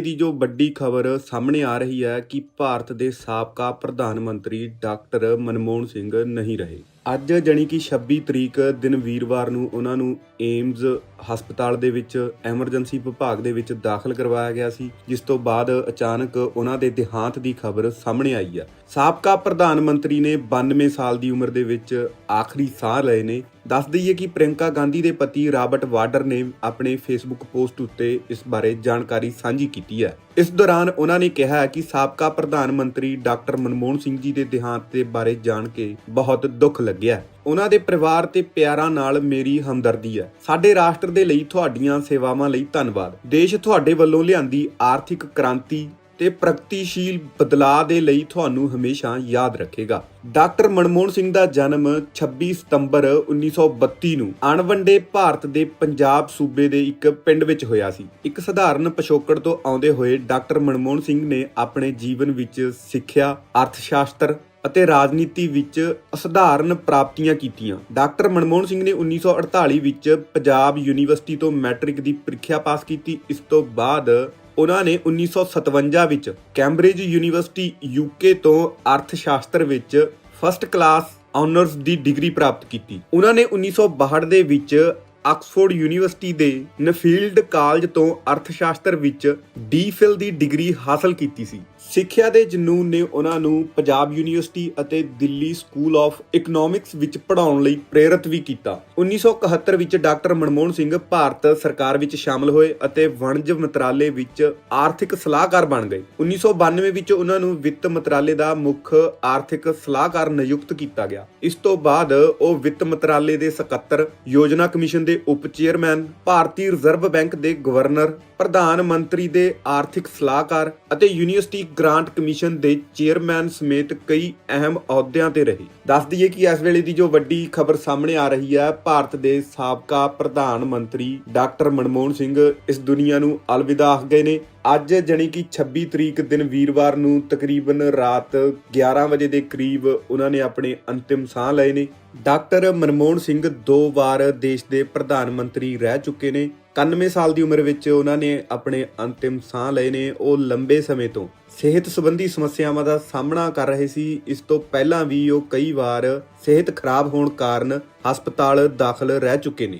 ਦੀ ਜੋ ਵੱਡੀ ਖਬਰ ਸਾਹਮਣੇ ਆ ਰਹੀ ਹੈ ਕਿ ਭਾਰਤ ਦੇ ਸਾਬਕਾ ਪ੍ਰਧਾਨ ਮੰਤਰੀ ਡਾਕਟਰ ਮਨਮੋਹਨ ਸਿੰਘ ਨਹੀਂ ਰਹੇ। ਅੱਜ ਜਾਣੀ ਕਿ 26 ਤਰੀਕ ਦਿਨ ਵੀਰਵਾਰ ਨੂੰ ਉਹਨਾਂ ਨੂੰ ਏਮਜ਼ ਹਸਪਤਾਲ ਦੇ ਵਿੱਚ, ਐਮਰਜੈਂਸੀ ਵਿਭਾਗ ਦੇ ਵਿੱਚ ਦਾਖਲ ਕਰਵਾਇਆ ਗਿਆ ਸੀ, ਜਿਸ ਤੋਂ ਬਾਅਦ ਅਚਾਨਕ ਉਹਨਾਂ ਦੇ ਦੇਹਾਂਤ ਦੀ ਖਬਰ ਸਾਹਮਣੇ ਆਈ ਹੈ। ਸਾਬਕਾ ਪ੍ਰਧਾਨ ਮੰਤਰੀ ਨੇ 92 ਸਾਲ ਦੀ ਉਮਰ ਦੇ ਵਿੱਚ ਆਖਰੀ ਸਾਹ ਲਏ ਨੇ। ਦੱਸ ਦਈਏ ਕਿ ਪ੍ਰਿਯੰਕਾ ਗਾਂਧੀ ਦੇ ਪਤੀ ਰਾਬਰਟ ਵਾਡਰ ਨੇ ਆਪਣੇ ਫੇਸਬੁੱਕ ਪੋਸਟ ਉੱਤੇ ਇਸ ਬਾਰੇ ਜਾਣਕਾਰੀ ਸਾਂਝੀ ਕੀਤੀ ਹੈ। ਇਸ ਦੌਰਾਨ ਉਹਨਾਂ ਨੇ ਕਿਹਾ ਕਿ ਸਾਬਕਾ ਪ੍ਰਧਾਨ ਮੰਤਰੀ ਡਾਕਟਰ ਮਨਮੋਹਨ ਸਿੰਘ ਜੀ ਦੇ ਦੇਹਾਂਤ ਦੇ ਬਾਰੇ ਜਾਣ ਕੇ ਬਹੁਤ ਦੁੱਖ ਲੱਗਿਆ ਉਹਨਾਂ ਦੇ ਪਰਿਵਾਰ ਤੇ ਪਿਆਰਾਂ ਨਾਲ ਮੇਰੀ ਹਮਦਰਦੀ ਹੈ। ਸਾਡੇ ਰਾਸ਼ਟਰ ਦੇ ਲਈ ਤੁਹਾਡੀਆਂ ਸੇਵਾਵਾਂ ਲਈ ਧੰਨਵਾਦ। ਦੇਸ਼ ਤੁਹਾਡੇ ਵੱਲੋਂ ਲਿਆਂਦੀ ਆਰਥਿਕ ਕ੍ਰਾਂਤੀ ਤੇ ਪ੍ਰਗਤੀਸ਼ੀਲ ਬਦਲਾਅ ਦੇ ਲਈ ਤੁਹਾਨੂੰ ਹਮੇਸ਼ਾ ਯਾਦ ਰੱਖੇਗਾ। ਡਾਕਟਰ ਮਨਮੋਹਨ ਸਿੰਘ ਦਾ ਜਨਮ 26 ਸਤੰਬਰ 1932 ਨੂੰ ਅਣਵੰਡੇ ਭਾਰਤ ਦੇ ਪੰਜਾਬ ਸੂਬੇ ਦੇ ਇੱਕ ਪਿੰਡ ਵਿੱਚ ਹੋਇਆ ਸੀ। ਇੱਕ ਸਧਾਰਨ ਪਿਛੋਕੜ ਤੋਂ ਆਉਂਦੇ ਹੋਏ ਡਾਕਟਰ ਮਨਮੋਹਨ ਸਿੰਘ ਨੇ ਆਪਣੇ ਜੀਵਨ ਵਿੱਚ ਸਿੱਖਿਆ ਅਰਥ ਸ਼ਾਸਤਰ ਅਤੇ ਰਾਜਨੀਤੀ ਵਿੱਚ ਅਸਧਾਰਨ ਪ੍ਰਾਪਤੀਆਂ ਕੀਤੀਆਂ। ਡਾਕਟਰ ਮਨਮੋਹਨ ਸਿੰਘ ਨੇ 1948 ਵਿੱਚ ਪੰਜਾਬ ਯੂਨੀਵਰਸਿਟੀ ਤੋਂ ਮੈਟ੍ਰਿਕ ਦੀ ਪ੍ਰੀਖਿਆ ਪਾਸ ਕੀਤੀ। ਇਸ ਤੋਂ ਬਾਅਦ ਉਹਨਾਂ ਨੇ 1957 ਵਿੱਚ ਕੈਂਬਰਿਜ ਯੂਨੀਵਰਸਿਟੀ ਯੂਕੇ ਤੋਂ ਅਰਥ ਸ਼ਾਸਤਰ ਵਿੱਚ ਫਸਟ ਕਲਾਸ ਆਨਰਸ ਦੀ ਡਿਗਰੀ ਪ੍ਰਾਪਤ ਕੀਤੀ। ਉਹਨਾਂ ਨੇ 1962 ਦੇ ਵਿੱਚ ਆਕਸਫੋਰਡ ਯੂਨੀਵਰਸਿਟੀ ਦੇ ਨਫੀਲਡ ਕਾਲਜ ਤੋਂ ਅਰਥਸ਼ਾਸ਼ਤਰ ਵਿੱਚ ਡੀਫਿਲ ਦੀ ਡਿਗਰੀ ਹਾਸਲ ਕੀਤੀ ਸੀ। ਸਿੱਖਿਆ ਦੇ ਜਨੂਨ ਨੇ ਉਹਨਾਂ ਨੂੰ ਪੰਜਾਬ ਯੂਨੀਵਰਸਿਟੀ ਅਤੇ ਦਿੱਲੀ ਸਕੂਲ ਆਫ ਇਕਨੋਮਿਕਸ ਵਿੱਚ ਪੜ੍ਹਾਉਣ ਲਈ ਪ੍ਰੇਰਿਤ ਵੀ ਕੀਤਾ। 1971 ਵਿੱਚ ਡਾਕਟਰ ਮਨਮੋਹਨ ਸਿੰਘ ਭਾਰਤ ਸਰਕਾਰ ਵਿੱਚ ਸ਼ਾਮਲ ਹੋਏ ਅਤੇ ਵਣਜ ਮੰਤਰਾਲੇ ਵਿੱਚ ਆਰਥਿਕ ਸਲਾਹਕਾਰ ਬਣ ਗਏ। 1992 ਵਿੱਚ ਉਹਨਾਂ ਨੂੰ ਵਿੱਤ ਮੰਤਰਾਲੇ ਦਾ ਮੁੱਖ ਆਰਥਿਕ ਸਲਾਹਕਾਰ ਨਿਯੁਕਤ ਕੀਤਾ ਗਿਆ। ਇਸ ਤੋਂ ਬਾਅਦ ਉਹ ਵਿੱਤ ਮੰਤਰਾਲੇ ਦੇ ਸਕੱਤਰ, ਯੋਜਨਾ ਕਮਿਸ਼ਨ ਦੇ ਉਪ ਚੇਅਰਮੈਨ ਭਾਰਤੀ ਰਿਜ਼ਰਵ ਬੈਂਕ ਦੇ ਗਵਰਨਰ ਪ੍ਰਧਾਨ ਮੰਤਰੀ ਦੇ ਆਰਥਿਕ ਸਲਾਹਕਾਰ ਅਤੇ ਯੂਨੀਵਰਸਿਟੀ ਗ੍ਰਾਂਟ ਕਮਿਸ਼ਨ ਦੇ ਚੇਅਰਮੈਨ ਸਮੇਤ ਕਈ ਅਹਿਮ ਅਹੁਦਿਆਂ ਤੇ ਰਹੇ। ਦੱਸ ਦਈਏ ਕਿ ਇਸ ਵੇਲੇ ਦੀ ਜੋ ਵੱਡੀ ਖਬਰ ਸਾਹਮਣੇ ਆ ਰਹੀ ਹੈ, ਭਾਰਤ ਦੇ ਸਾਬਕਾ ਪ੍ਰਧਾਨ ਮੰਤਰੀ ਡਾਕਟਰ ਮਨਮੋਹਨ ਸਿੰਘ ਇਸ ਦੁਨੀਆ ਨੂੰ ਅਲਵਿਦਾ ਆਖ ਗਏ ਨੇ। ਅੱਜ ਜਾਣੀ ਕਿ 26 ਤਰੀਕ ਦਿਨ ਵੀਰਵਾਰ ਨੂੰ ਤਕਰੀਬਨ ਰਾਤ 11 ਵਜੇ ਦੇ ਕਰੀਬ ਉਹਨਾਂ ਨੇ ਆਪਣੇ ਅੰਤਿਮ ਸਾਹ ਲਏ ਨੇ। ਡਾਕਟਰ ਮਨਮੋਹਨ ਸਿੰਘ ਦੋ ਵਾਰ ਦੇਸ਼ ਦੇ ਪ੍ਰਧਾਨ ਮੰਤਰੀ ਰਹਿ ਚੁੱਕੇ ਨੇ। 91 ਸਾਲ ਦੀ ਉਮਰ ਵਿੱਚ ਉਹਨਾਂ ਨੇ ਆਪਣੇ ਅੰਤਿਮ ਸਾਹ ਲਏ ਨੇ ਉਹ ਲੰਬੇ ਸਮੇਂ ਤੋਂ। ਸਿਹਤ ਸੰਬੰਧੀ ਸਮੱਸਿਆਵਾਂ ਦਾ ਸਾਹਮਣਾ ਕਰ ਰਹੇ ਸੀ। ਇਸ ਤੋਂ ਪਹਿਲਾਂ ਵੀ ਉਹ ਕਈ ਵਾਰ ਸਿਹਤ ਖਰਾਬ ਹੋਣ ਕਾਰਨ ਹਸਪਤਾਲ ਦਾਖਲ ਰਹਿ ਚੁੱਕੇ ਨੇ।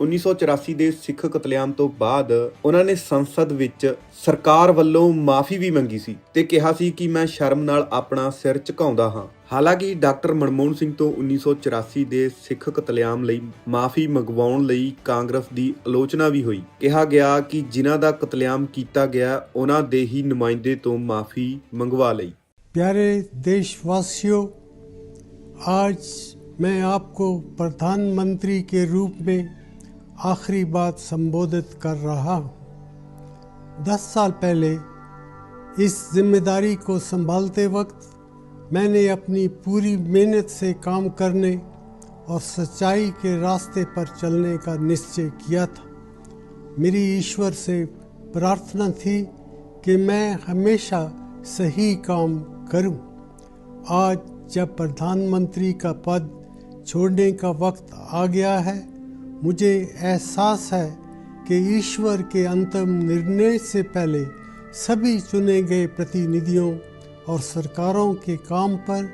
1984 ਦੇ ਸਿੱਖ ਕਤਲੇਆਮ ਤੋਂ ਬਾਅਦ ਉਹਨਾਂ ਨੇ ਸੰਸਦ ਵਿੱਚ ਸਰਕਾਰ ਵੱਲੋਂ ਮਾਫੀ ਵੀ ਮੰਗੀ ਸੀ ਤੇ ਕਿਹਾ ਸੀ ਕਿ ਮੈਂ ਸ਼ਰਮ ਨਾਲ ਆਪਣਾ ਸਿਰ ਝੁਕਾਉਂਦਾ ਹਾਂ ਹਾਲਾਂਕਿ ਡਾਕਟਰ ਮਨਮੋਹਨ ਸਿੰਘ ਤੋਂ 1984 ਦੇ ਸਿੱਖ ਕਤਲੇਆਮ ਲਈ ਮਾਫੀ ਮੰਗਵਾਉਣ ਲਈ ਕਾਂਗਰਸ ਦੀ ਆਲੋਚਨਾ ਵੀ ਹੋਈ ਕਿਹਾ ਗਿਆ ਕਿ ਜਿਨ੍ਹਾਂ ਦਾ ਕਤਲੇਆਮ ਕੀਤਾ ਗਿਆ ਉਹਨਾਂ ਦੇ ਹੀ ਨੁਮਾਇੰਦੇ ਤੋਂ ਮਾਫੀ ਮੰਗਵਾ ਲਈ प्यारे देशवासियों आज मैं आपको प्रधानमंत्री के रूप में आखिरी बात संबोधित कर रहा हूँ दस साल पहले इस ज़िम्मेदारी को संभालते वक्त मैंने अपनी पूरी मेहनत से काम करने और सच्चाई के रास्ते पर चलने का निश्चय किया था मेरी ईश्वर से प्रार्थना थी कि मैं हमेशा सही काम करूँ। आज जब प्रधानमंत्री का पद छोड़ने का वक्त आ गया है मुझे एहसास है कि ईश्वर के अंतिम निर्णय से पहले सभी चुने गए प्रतिनिधियों और सरकारों के काम पर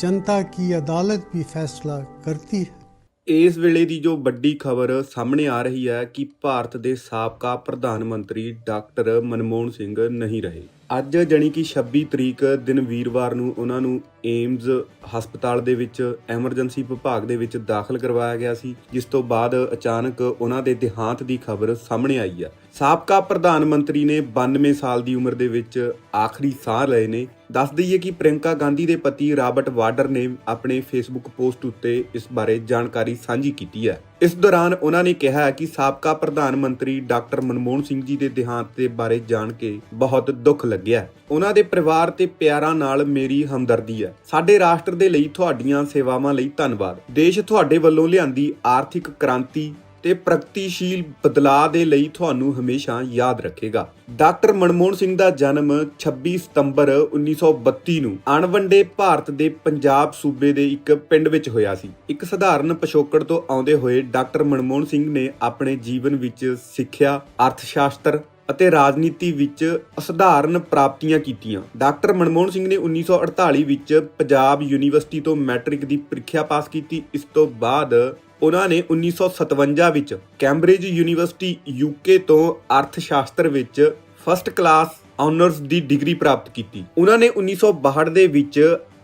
जनता की अदालत भी फैसला करती है ਇਸ ਵੇਲੇ ਦੀ ਜੋ ਵੱਡੀ ਖਬਰ ਸਾਹਮਣੇ ਆ ਰਹੀ ਹੈ ਕਿ ਭਾਰਤ ਦੇ ਸਾਬਕਾ ਪ੍ਰਧਾਨ ਮੰਤਰੀ ਡਾਕਟਰ ਮਨਮੋਹਨ ਸਿੰਘ ਨਹੀਂ ਰਹੇ ਅੱਜ ਜਾਣੀ ਕਿ 26 ਤਰੀਕ ਦਿਨ ਵੀਰਵਾਰ ਨੂੰ ਉਹਨਾਂ ਨੂੰ ਏਮਜ਼ ਹਸਪਤਾਲ ਦੇ ਵਿੱਚ, ਐਮਰਜੈਂਸੀ ਵਿਭਾਗ ਦੇ ਵਿੱਚ ਦਾਖਲ ਕਰਵਾਇਆ ਗਿਆ ਸੀ, ਜਿਸ ਤੋਂ ਬਾਅਦ ਅਚਾਨਕ ਉਹਨਾਂ ਦੇ ਦੇਹਾਂਤ ਦੀ ਖਬਰ ਸਾਹਮਣੇ ਆਈ ਆ। ਸਾਬਕਾ ਪ੍ਰਧਾਨ ਮੰਤਰੀ ਨੇ 92 ਸਾਲ ਦੀ ਉਮਰ ਦੇ ਵਿੱਚ ਆਖਰੀ ਸਾਹ ਲਏ ਨੇ। ਦੱਸ ਦਈਏ ਕਿ ਪ੍ਰਿਯੰਕਾ ਗਾਂਧੀ ਦੇ ਪਤੀ ਰਾਬਰਟ ਵਾਡਰ ਨੇ ਆਪਣੇ ਫੇਸਬੁੱਕ ਪੋਸਟ ਉੱਤੇ ਇਸ ਬਾਰੇ ਜਾਣਕਾਰੀ ਸਾਂਝੀ ਕੀਤੀ ਹੈ। ਇਸ ਦੌਰਾਨ ਉਹਨਾਂ ਨੇ ਕਿਹਾ ਕਿ ਸਾਬਕਾ ਪ੍ਰਧਾਨ ਮੰਤਰੀ ਡਾਕਟਰ ਮਨਮੋਹਨ ਸਿੰਘ ਜੀ ਦੇ ਦੇਹਾਂਤ ਦੇ ਬਾਰੇ ਜਾਣ ਕੇ ਬਹੁਤ ਦੁੱਖ ਲੱਗਿਆ। ਉਹਨਾਂ ਦੇ ਪਰਿਵਾਰ ਤੇ ਪਿਆਰਾਂ ਨਾਲ ਮੇਰੀ ਹਮਦਰਦੀ ਹੈ। ਸਾਡੇ ਰਾਸ਼ਟਰ ਦੇ ਲਈ ਤੁਹਾਡੀਆਂ ਸੇਵਾਵਾਂ ਲਈ ਧੰਨਵਾਦ। ਦੇਸ਼ ਤੁਹਾਡੇ ਵੱਲੋਂ ਲਿਆਂਦੀ ਆਰਥਿਕ ਕ੍ਰਾਂਤੀ ਤੇ ਪ੍ਰਗਤੀਸ਼ੀਲ ਬਦਲਾਅ ਦੇ ਲਈ ਤੁਹਾਨੂੰ ਹਮੇਸ਼ਾ ਯਾਦ ਰੱਖੇਗਾ। ਡਾਕਟਰ ਮਨਮੋਹਨ ਸਿੰਘ ਦਾ ਜਨਮ 26 ਸਤੰਬਰ 1932 ਨੂੰ ਅਣਵੰਡੇ ਭਾਰਤ ਦੇ ਪੰਜਾਬ ਸੂਬੇ ਦੇ ਇੱਕ ਪਿੰਡ ਵਿੱਚ ਹੋਇਆ ਸੀ। ਇੱਕ ਸਧਾਰਨ ਪਿਛੋਕੜ ਤੋਂ ਆਉਂਦੇ ਹੋਏ ਡਾਕਟਰ ਮਨਮੋਹਨ ਸਿੰਘ ਨੇ ਆਪਣੇ ਜੀਵਨ ਵਿੱਚ ਸਿੱਖਿਆ ਅਰਥ ਸ਼ਾਸਤਰ ਅਤੇ ਰਾਜਨੀਤੀ ਵਿੱਚ ਅਸਧਾਰਨ ਪ੍ਰਾਪਤੀਆਂ ਕੀਤੀਆਂ। ਡਾਕਟਰ ਮਨਮੋਹਨ ਸਿੰਘ ਨੇ 1948 ਵਿੱਚ ਪੰਜਾਬ ਯੂਨੀਵਰਸਿਟੀ ਤੋਂ ਮੈਟ੍ਰਿਕ ਦੀ ਪ੍ਰੀਖਿਆ ਪਾਸ ਕੀਤੀ। ਇਸ ਤੋਂ ਬਾਅਦ ਉਹਨਾਂ ਨੇ 1957 ਵਿੱਚ ਕੈਂਬਰਿਜ ਯੂਨੀਵਰਸਿਟੀ ਯੂਕੇ ਤੋਂ ਅਰਥ ਸ਼ਾਸਤਰ ਵਿੱਚ ਫਸਟ ਕਲਾਸ ਆਨਰਸ ਦੀ ਡਿਗਰੀ ਪ੍ਰਾਪਤ ਕੀਤੀ। ਉਹਨਾਂ ਨੇ 1962 ਦੇ ਵਿੱਚ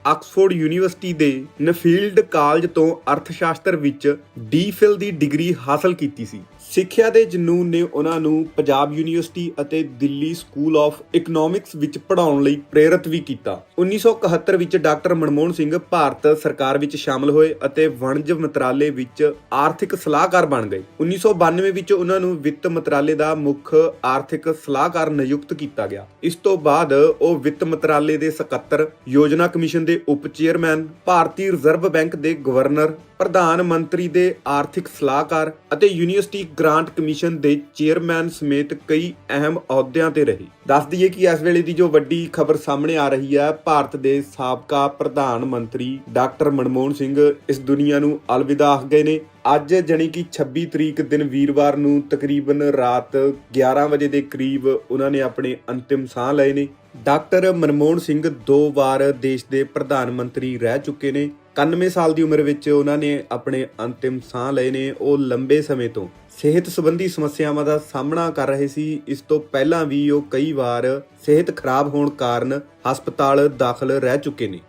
ਆਕਸਫੋਰਡ ਯੂਨੀਵਰਸਿਟੀ ਦੇ ਨਫੀਲਡ ਕਾਲਜ ਤੋਂ ਅਰਥ ਸ਼ਾਸਤਰ ਵਿੱਚ ਡੀਫਿਲ ਦੀ ਡਿਗਰੀ ਹਾਸਲ ਕੀਤੀ ਸੀ। ਸਿੱਖਿਆ ਦੇ ਜਨੂਨ ਨੇ ਉਹਨਾਂ ਨੂੰ ਪੰਜਾਬ ਯੂਨੀਵਰਸਿਟੀ ਅਤੇ ਦਿੱਲੀ ਸਕੂਲ ਆਫ ਇਕਨੋਮਿਕਸ ਵਿੱਚ ਪੜ੍ਹਾਉਣ ਲਈ ਪ੍ਰੇਰਿਤ ਵੀ ਕੀਤਾ। 1971 ਵਿੱਚ ਡਾਕਟਰ ਮਨਮੋਹਨ ਸਿੰਘ ਭਾਰਤ ਸਰਕਾਰ ਵਿੱਚ ਸ਼ਾਮਲ ਹੋਏ ਅਤੇ ਵਣਜ ਮੰਤਰਾਲੇ ਵਿੱਚ ਆਰਥਿਕ ਸਲਾਹਕਾਰ ਬਣ ਗਏ। 1992 ਵਿੱਚ ਉਹਨਾਂ ਨੂੰ ਵਿੱਤ ਮੰਤਰਾਲੇ ਦਾ ਮੁੱਖ ਆਰਥਿਕ ਸਲਾਹਕਾਰ ਨਿਯੁਕਤ ਕੀਤਾ ਗਿਆ। ਇਸ ਤੋਂ ਬਾਅਦ ਉਹ ਵਿੱਤ ਮੰਤਰਾਲੇ ਦੇ ਸਕੱਤਰ ਯੋਜਨਾ ਕਮਿਸ਼ਨ ਦੇ ਉਪ ਚੇਅਰਮੈਨ, ਭਾਰਤੀ ਰਿਜ਼ਰਵ ਬੈਂਕ ਦੇ ਗਵਰਨਰ ਪ੍ਰਧਾਨ ਮੰਤਰੀ ਦੇ ਆਰਥਿਕ ਸਲਾਹਕਾਰ ਅਤੇ ਯੂਨੀਵਰਸਿਟੀ ਗ੍ਰਾਂਟ ਕਮਿਸ਼ਨ ਦੇ ਚੇਅਰਮੈਨ ਸਮੇਤ ਕਈ ਅਹਿਮ ਅਹੁਦਿਆਂ ਤੇ ਰਹੇ। ਦੱਸ ਦਈਏ ਕਿ ਇਸ ਵੇਲੇ ਦੀ ਜੋ ਵੱਡੀ ਖਬਰ ਸਾਹਮਣੇ ਆ ਰਹੀ ਹੈ, ਭਾਰਤ ਦੇ ਸਾਬਕਾ ਪ੍ਰਧਾਨ ਮੰਤਰੀ ਡਾਕਟਰ ਮਨਮੋਹਨ ਸਿੰਘ ਇਸ ਦੁਨੀਆ ਨੂੰ ਅਲਵਿਦਾ ਆਖ ਗਏ ਨੇ। ਅੱਜ ਜਾਣੀ ਕਿ 26 ਤਰੀਕ ਦਿਨ ਵੀਰਵਾਰ ਨੂੰ ਤਕਰੀਬਨ ਰਾਤ 11 ਵਜੇ ਦੇ ਕਰੀਬ ਉਹਨਾਂ ਨੇ ਆਪਣੇ ਅੰਤਿਮ ਸਾਹ ਲਏ ਨੇ। ਡਾਕਟਰ ਮਨਮੋਹਨ ਸਿੰਘ ਦੋ ਵਾਰ ਦੇਸ਼ ਦੇ ਪ੍ਰਧਾਨ ਮੰਤਰੀ ਰਹਿ ਚੁੱਕੇ ਨੇ। 91 ਸਾਲ ਦੀ ਉਮਰ ਵਿੱਚ ਉਹਨਾਂ ਨੇ ਆਪਣੇ ਅੰਤਿਮ ਸਾਹ ਲਏ ਨੇ। ਉਹ ਲੰਬੇ ਸਮੇਂ ਤੋਂ ਸਿਹਤ ਸੰਬੰਧੀ ਸਮੱਸਿਆਵਾਂ ਦਾ ਸਾਹਮਣਾ ਕਰ ਰਹੇ ਸੀ। ਇਸ ਤੋਂ ਪਹਿਲਾਂ ਵੀ ਉਹ ਕਈ ਵਾਰ ਸਿਹਤ ਖਰਾਬ ਹੋਣ ਕਾਰਨ ਹਸਪਤਾਲ ਦਾਖਲ ਰਹਿ ਚੁੱਕੇ ਨੇ।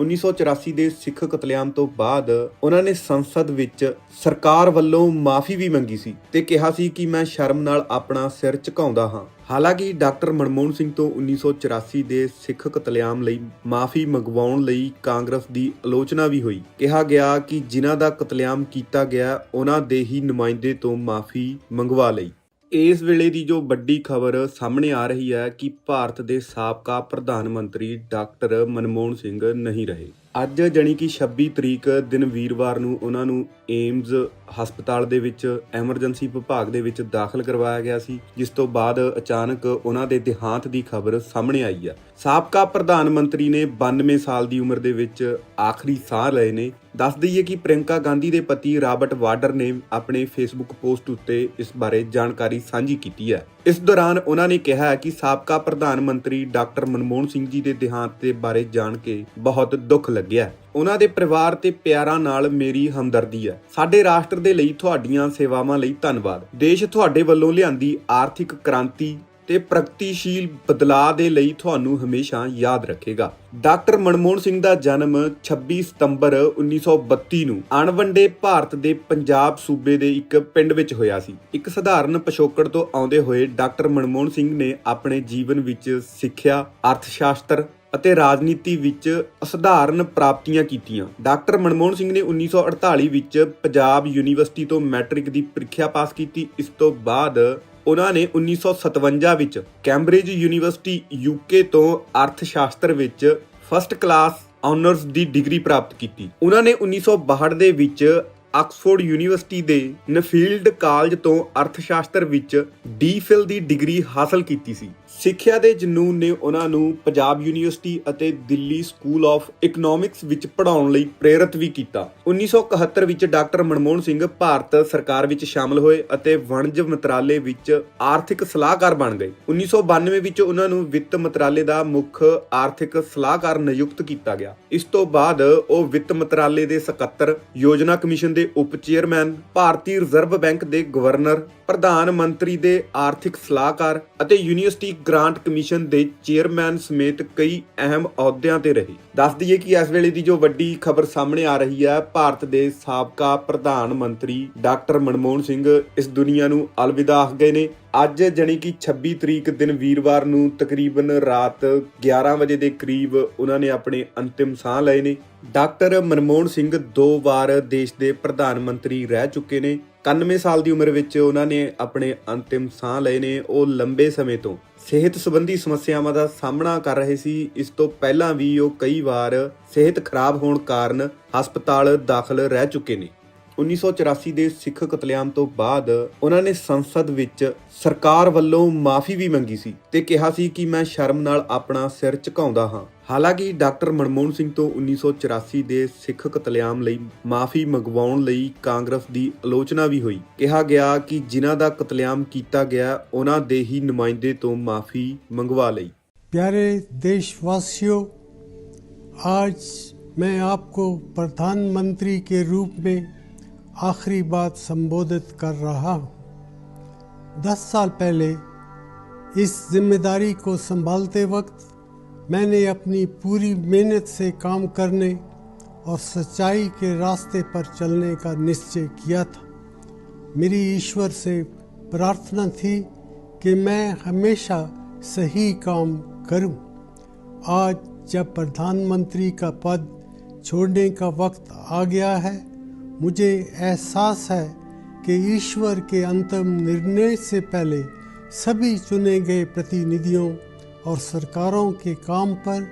1984 ਦੇ ਸਿੱਖ ਕਤਲੇਆਮ ਤੋਂ ਬਾਅਦ ਉਹਨਾਂ ਨੇ ਸੰਸਦ ਵਿੱਚ ਸਰਕਾਰ ਵੱਲੋਂ ਮਾਫੀ ਵੀ ਮੰਗੀ ਸੀ ਤੇ ਕਿਹਾ ਸੀ ਕਿ ਮੈਂ ਸ਼ਰਮ ਨਾਲ ਆਪਣਾ ਸਿਰ ਝੁਕਾਉਂਦਾ ਹਾਂ। ਹਾਲਾਂਕਿ ਡਾਕਟਰ ਮਨਮੋਹਨ ਸਿੰਘ ਤੋਂ 1984 ਦੇ ਸਿੱਖ ਕਤਲੇਆਮ ਲਈ ਮਾਫੀ ਮੰਗਵਾਉਣ ਲਈ ਕਾਂਗਰਸ ਦੀ ਆਲੋਚਨਾ ਵੀ ਹੋਈ। ਕਿਹਾ ਗਿਆ ਕਿ ਜਿਨ੍ਹਾਂ ਦਾ ਕਤਲੇਆਮ ਕੀਤਾ ਗਿਆ, ਉਹਨਾਂ ਦੇ ਹੀ ਨੁਮਾਇੰਦੇ ਤੋਂ ਮਾਫੀ ਮੰਗਵਾ ਲਈ। ਇਸ ਵੇਲੇ ਦੀ ਜੋ ਵੱਡੀ ਖਬਰ ਸਾਹਮਣੇ ਆ ਰਹੀ ਹੈ ਕਿ ਭਾਰਤ ਦੇ ਸਾਬਕਾ ਪ੍ਰਧਾਨ ਮੰਤਰੀ ਡਾਕਟਰ ਮਨਮੋਹਨ ਸਿੰਘ ਨਹੀਂ ਰਹੇ। ਅੱਜ ਜਾਣੀ ਕਿ 26 ਤਰੀਕ ਦਿਨ ਵੀਰਵਾਰ ਨੂੰ ਉਹਨਾਂ ਨੂੰ ਏਮਜ਼ ਹਸਪਤਾਲ ਦੇ ਵਿੱਚ, ਐਮਰਜੈਂਸੀ ਵਿਭਾਗ ਦੇ ਵਿੱਚ ਦਾਖਲ ਕਰਵਾਇਆ ਗਿਆ ਸੀ, ਜਿਸ ਤੋਂ ਬਾਅਦ ਅਚਾਨਕ ਉਹਨਾਂ ਦੇ ਦੇਹਾਂਤ ਦੀ ਖਬਰ ਸਾਹਮਣੇ ਆਈ ਆ ਸਾਬਕਾ ਪ੍ਰਧਾਨ ਮੰਤਰੀ ਨੇ 92 ਸਾਲ ਦੀ ਉਮਰ ਦੇ ਵਿੱਚ ਆਖਰੀ ਸਾਹ ਲਏ ਨੇ। ਦੱਸ ਦਈਏ ਕਿ ਪ੍ਰਿੰਕਾ ਗਾਂਧੀ ਦੇ ਪਤੀ ਰਾਬਰਟ ਵਾਡਰ ਨੇ ਆਪਣੇ ਫੇਸਬੁੱਕ ਪੋਸਟ ਉੱਤੇ ਇਸ ਬਾਰੇ ਜਾਣਕਾਰੀ ਸਾਂਝੀ ਕੀਤੀ ਹੈ। ਇਸ ਦੌਰਾਨ ਉਹਨਾਂ ਨੇ ਕਿਹਾ ਕਿ ਸਾਬਕਾ ਪ੍ਰਧਾਨ ਮੰਤਰੀ ਡਾਕਟਰ ਮਨਮੋਹਨ ਸਿੰਘ ਜੀ ਦੇ ਦੇਹਾਂਤ ਦੇ ਬਾਰੇ ਜਾਣ ਕੇ ਬਹੁਤ ਦੁੱਖ ਲੱਗਿਆ। ਉਹਨਾਂ ਦੇ ਪਰਿਵਾਰ ਤੇ ਪਿਆਰਾਂ ਨਾਲ ਮੇਰੀ ਹਮਦਰਦੀ ਹੈ। ਸਾਡੇ ਰਾਸ਼ਟਰ ਦੇ ਲਈ ਤੁਹਾਡੀਆਂ ਸੇਵਾਵਾਂ ਲਈ ਧੰਨਵਾਦ। ਦੇਸ਼ ਤੁਹਾਡੇ ਵੱਲੋਂ ਲਿਆਂਦੀ ਆਰਥਿਕ ਕ੍ਰਾਂਤੀ ਤੇ ਪ੍ਰਗਤੀਸ਼ੀਲ ਬਦਲਾਅ ਦੇ ਲਈ ਤੁਹਾਨੂੰ ਹਮੇਸ਼ਾ ਯਾਦ ਰੱਖੇਗਾ। ਡਾਕਟਰ ਮਨਮੋਹਨ ਸਿੰਘ ਦਾ ਜਨਮ 26 ਸਤੰਬਰ 1932 ਨੂੰ ਅਣਵੰਡੇ ਭਾਰਤ ਦੇ ਪੰਜਾਬ ਸੂਬੇ ਦੇ ਇੱਕ ਪਿੰਡ ਵਿੱਚ ਹੋਇਆ ਸੀ। ਇੱਕ ਸਧਾਰਨ ਪਿਛੋਕੜ ਤੋਂ ਆਉਂਦੇ ਹੋਏ ਡਾਕਟਰ ਮਨਮੋਹਨ ਸਿੰਘ ਨੇ ਆਪਣੇ ਜੀਵਨ ਵਿੱਚ ਸਿੱਖਿਆ ਅਰਥ ਸ਼ਾਸਤਰ ਅਤੇ ਰਾਜਨੀਤੀ ਵਿੱਚ ਅਸਧਾਰਨ ਪ੍ਰਾਪਤੀਆਂ ਕੀਤੀਆਂ। ਡਾਕਟਰ ਮਨਮੋਹਨ ਸਿੰਘ ਨੇ 1948 ਵਿੱਚ ਪੰਜਾਬ ਯੂਨੀਵਰਸਿਟੀ ਤੋਂ ਮੈਟ੍ਰਿਕ ਦੀ ਪ੍ਰੀਖਿਆ ਪਾਸ ਕੀਤੀ। ਇਸ ਤੋਂ ਬਾਅਦ ਉਹਨਾਂ ਨੇ 1957 ਵਿੱਚ ਕੈਂਬਰਿਜ ਯੂਨੀਵਰਸਿਟੀ ਯੂਕੇ ਤੋਂ ਅਰਥਸ਼ਾਸ਼ਤਰ ਵਿੱਚ ਫਸਟ ਕਲਾਸ ਆਨਰਸ ਦੀ ਡਿਗਰੀ ਪ੍ਰਾਪਤ ਕੀਤੀ। ਉਹਨਾਂ ਨੇ 1962 ਦੇ ਵਿੱਚ ਆਕਸਫੋਰਡ ਯੂਨੀਵਰਸਿਟੀ ਦੇ ਨਫੀਲਡ ਕਾਲਜ ਤੋਂ ਅਰਥਸ਼ਾਸ਼ਤਰ ਵਿੱਚ ਡੀਫਿਲ ਦੀ ਡਿਗਰੀ ਹਾਸਲ ਕੀਤੀ ਸੀ। ਸਿੱਖਿਆ ਦੇ ਜਨੂਨ ਨੇ ਉਹਨਾਂ ਨੂੰ ਪੰਜਾਬ ਯੂਨੀਵਰਸਿਟੀ ਅਤੇ ਦਿੱਲੀ ਸਕੂਲ ਆਫ ਇਕਨੋਮਿਕਸ ਵਿੱਚ ਪੜ੍ਹਾਉਣ ਲਈ ਪ੍ਰੇਰਿਤ ਵੀ ਕੀਤਾ। 1971 ਵਿੱਚ ਡਾਕਟਰ ਮਨਮੋਹਨ ਸਿੰਘ ਭਾਰਤ ਸਰਕਾਰ ਵਿੱਚ ਸ਼ਾਮਲ ਹੋਏ ਅਤੇ ਵਣਜ ਮੰਤਰਾਲੇ ਵਿੱਚ ਆਰਥਿਕ ਸਲਾਹਕਾਰ ਬਣ ਗਏ। 1992 ਵਿੱਚ ਉਹਨਾਂ ਨੂੰ ਵਿੱਤ ਮੰਤਰਾਲੇ ਦਾ ਮੁੱਖ ਆਰਥਿਕ ਸਲਾਹਕਾਰ ਨਿਯੁਕਤ ਕੀਤਾ ਗਿਆ। ਇਸ ਤੋਂ ਬਾਅਦ ਉਹ ਵਿੱਤ ਮੰਤਰਾਲੇ ਦੇ ਸਕੱਤਰ, ਯੋਜਨਾ ਕਮਿਸ਼ਨ ਦੇ ਉਪ ਚੇਅਰਮੈਨ ਭਾਰਤੀ ਰਿਜ਼ਰਵ ਬੈਂਕ ਦੇ ਗਵਰਨਰ ਪ੍ਰਧਾਨ ਮੰਤਰੀ ਦੇ ਆਰਥਿਕ ਸਲਾਹਕਾਰ ਅਤੇ ਯੂਨੀਵਰਸਿਟੀ ਗ੍ਰਾਂਟ ਕਮਿਸ਼ਨ ਦੇ ਚੇਅਰਮੈਨ ਸਮੇਤ ਕਈ ਅਹਿਮ ਅਹੁਦਿਆਂ ਤੇ ਰਹੇ। ਦੱਸ ਦਈਏ ਕਿ ਇਸ ਵੇਲੇ ਦੀ ਜੋ ਵੱਡੀ ਖਬਰ ਸਾਹਮਣੇ ਆ ਰਹੀ ਹੈ, ਭਾਰਤ ਦੇ ਸਾਬਕਾ ਪ੍ਰਧਾਨ ਮੰਤਰੀ ਡਾਕਟਰ ਮਨਮੋਹਨ ਸਿੰਘ ਇਸ ਦੁਨੀਆ ਨੂੰ ਅਲਵਿਦਾ ਆਖ ਗਏ ਨੇ। ਅੱਜ ਜਾਣੀ ਕਿ 26 ਤਰੀਕ ਦਿਨ ਵੀਰਵਾਰ ਨੂੰ ਤਕਰੀਬਨ ਰਾਤ 11 ਵਜੇ ਦੇ ਕਰੀਬ ਉਹਨਾਂ ਨੇ ਆਪਣੇ ਅੰਤਿਮ ਸਾਹ ਲਏ ਨੇ। ਡਾਕਟਰ ਮਨਮੋਹਨ ਸਿੰਘ ਦੋ ਵਾਰ ਦੇਸ਼ ਦੇ ਪ੍ਰਧਾਨ ਮੰਤਰੀ ਰਹਿ ਚੁੱਕੇ ਨੇ। 91 ਸਾਲ ਦੀ ਉਮਰ ਵਿੱਚ ਉਹਨਾਂ ਨੇ ਆਪਣੇ ਅੰਤਿਮ ਸਾਹ ਲਏ ਨੇ। ਉਹ ਲੰਬੇ ਸਮੇਂ ਤੋਂ ਸਿਹਤ ਸੰਬੰਧੀ ਸਮੱਸਿਆਵਾਂ ਦਾ ਸਾਹਮਣਾ ਕਰ ਰਹੇ ਸੀ। ਇਸ ਤੋਂ ਪਹਿਲਾਂ ਵੀ ਉਹ ਕਈ ਵਾਰ ਸਿਹਤ ਖਰਾਬ ਹੋਣ ਕਾਰਨ ਹਸਪਤਾਲ ਦਾਖਲ ਰਹਿ ਚੁੱਕੇ ਨੇ। 1984 ਦੇ ਸਿੱਖ ਕਤਲੇਆਮ ਤੋਂ ਬਾਅਦ ਉਹਨਾਂ ਨੇ ਸੰਸਦ ਵਿੱਚ ਸਰਕਾਰ ਵੱਲੋਂ ਮਾਫੀ ਵੀ ਮੰਗੀ ਸੀ ਤੇ ਕਿਹਾ ਸੀ ਕਿ ਮੈਂ ਸ਼ਰਮ ਨਾਲ ਆਪਣਾ ਸਿਰ ਝੁਕਾਉਂਦਾ ਹਾਂ। ਹਾਲਾਂਕਿ ਡਾਕਟਰ ਮਨਮੋਹਨ ਸਿੰਘ ਤੋਂ 1984 ਦੇ ਸਿੱਖ ਕਤਲੇਆਮ ਲਈ ਮਾਫੀ ਮੰਗਵਾਉਣ ਲਈ ਕਾਂਗਰਸ ਦੀ ਆਲੋਚਨਾ ਵੀ ਹੋਈ ਕਿਹਾ ਗਿਆ ਕਿ ਜਿਨ੍ਹਾਂ ਦਾ ਕਤਲੇਆਮ ਕੀਤਾ ਗਿਆ ਉਹਨਾਂ ਦੇ ਹੀ ਨੁਮਾਇੰਦੇ ਤੋਂ ਮਾਫੀ ਮੰਗਵਾ ਲਈ प्यारे देशवासियों आज मैं आपको प्रधानमंत्री के रूप में आखिरी बात संबोधित कर रहा हूँ दस साल पहले इस जिम्मेदारी को संभालते वक्त मैंने अपनी पूरी मेहनत से काम करने और सच्चाई के रास्ते पर चलने का निश्चय किया था मेरी ईश्वर से प्रार्थना थी कि मैं हमेशा सही काम करूँ। आज जब प्रधानमंत्री का पद छोड़ने का वक्त आ गया है, मुझे एहसास है कि ईश्वर के अंतिम निर्णय से पहले सभी चुने गए प्रतिनिधियों और सरकारों के काम पर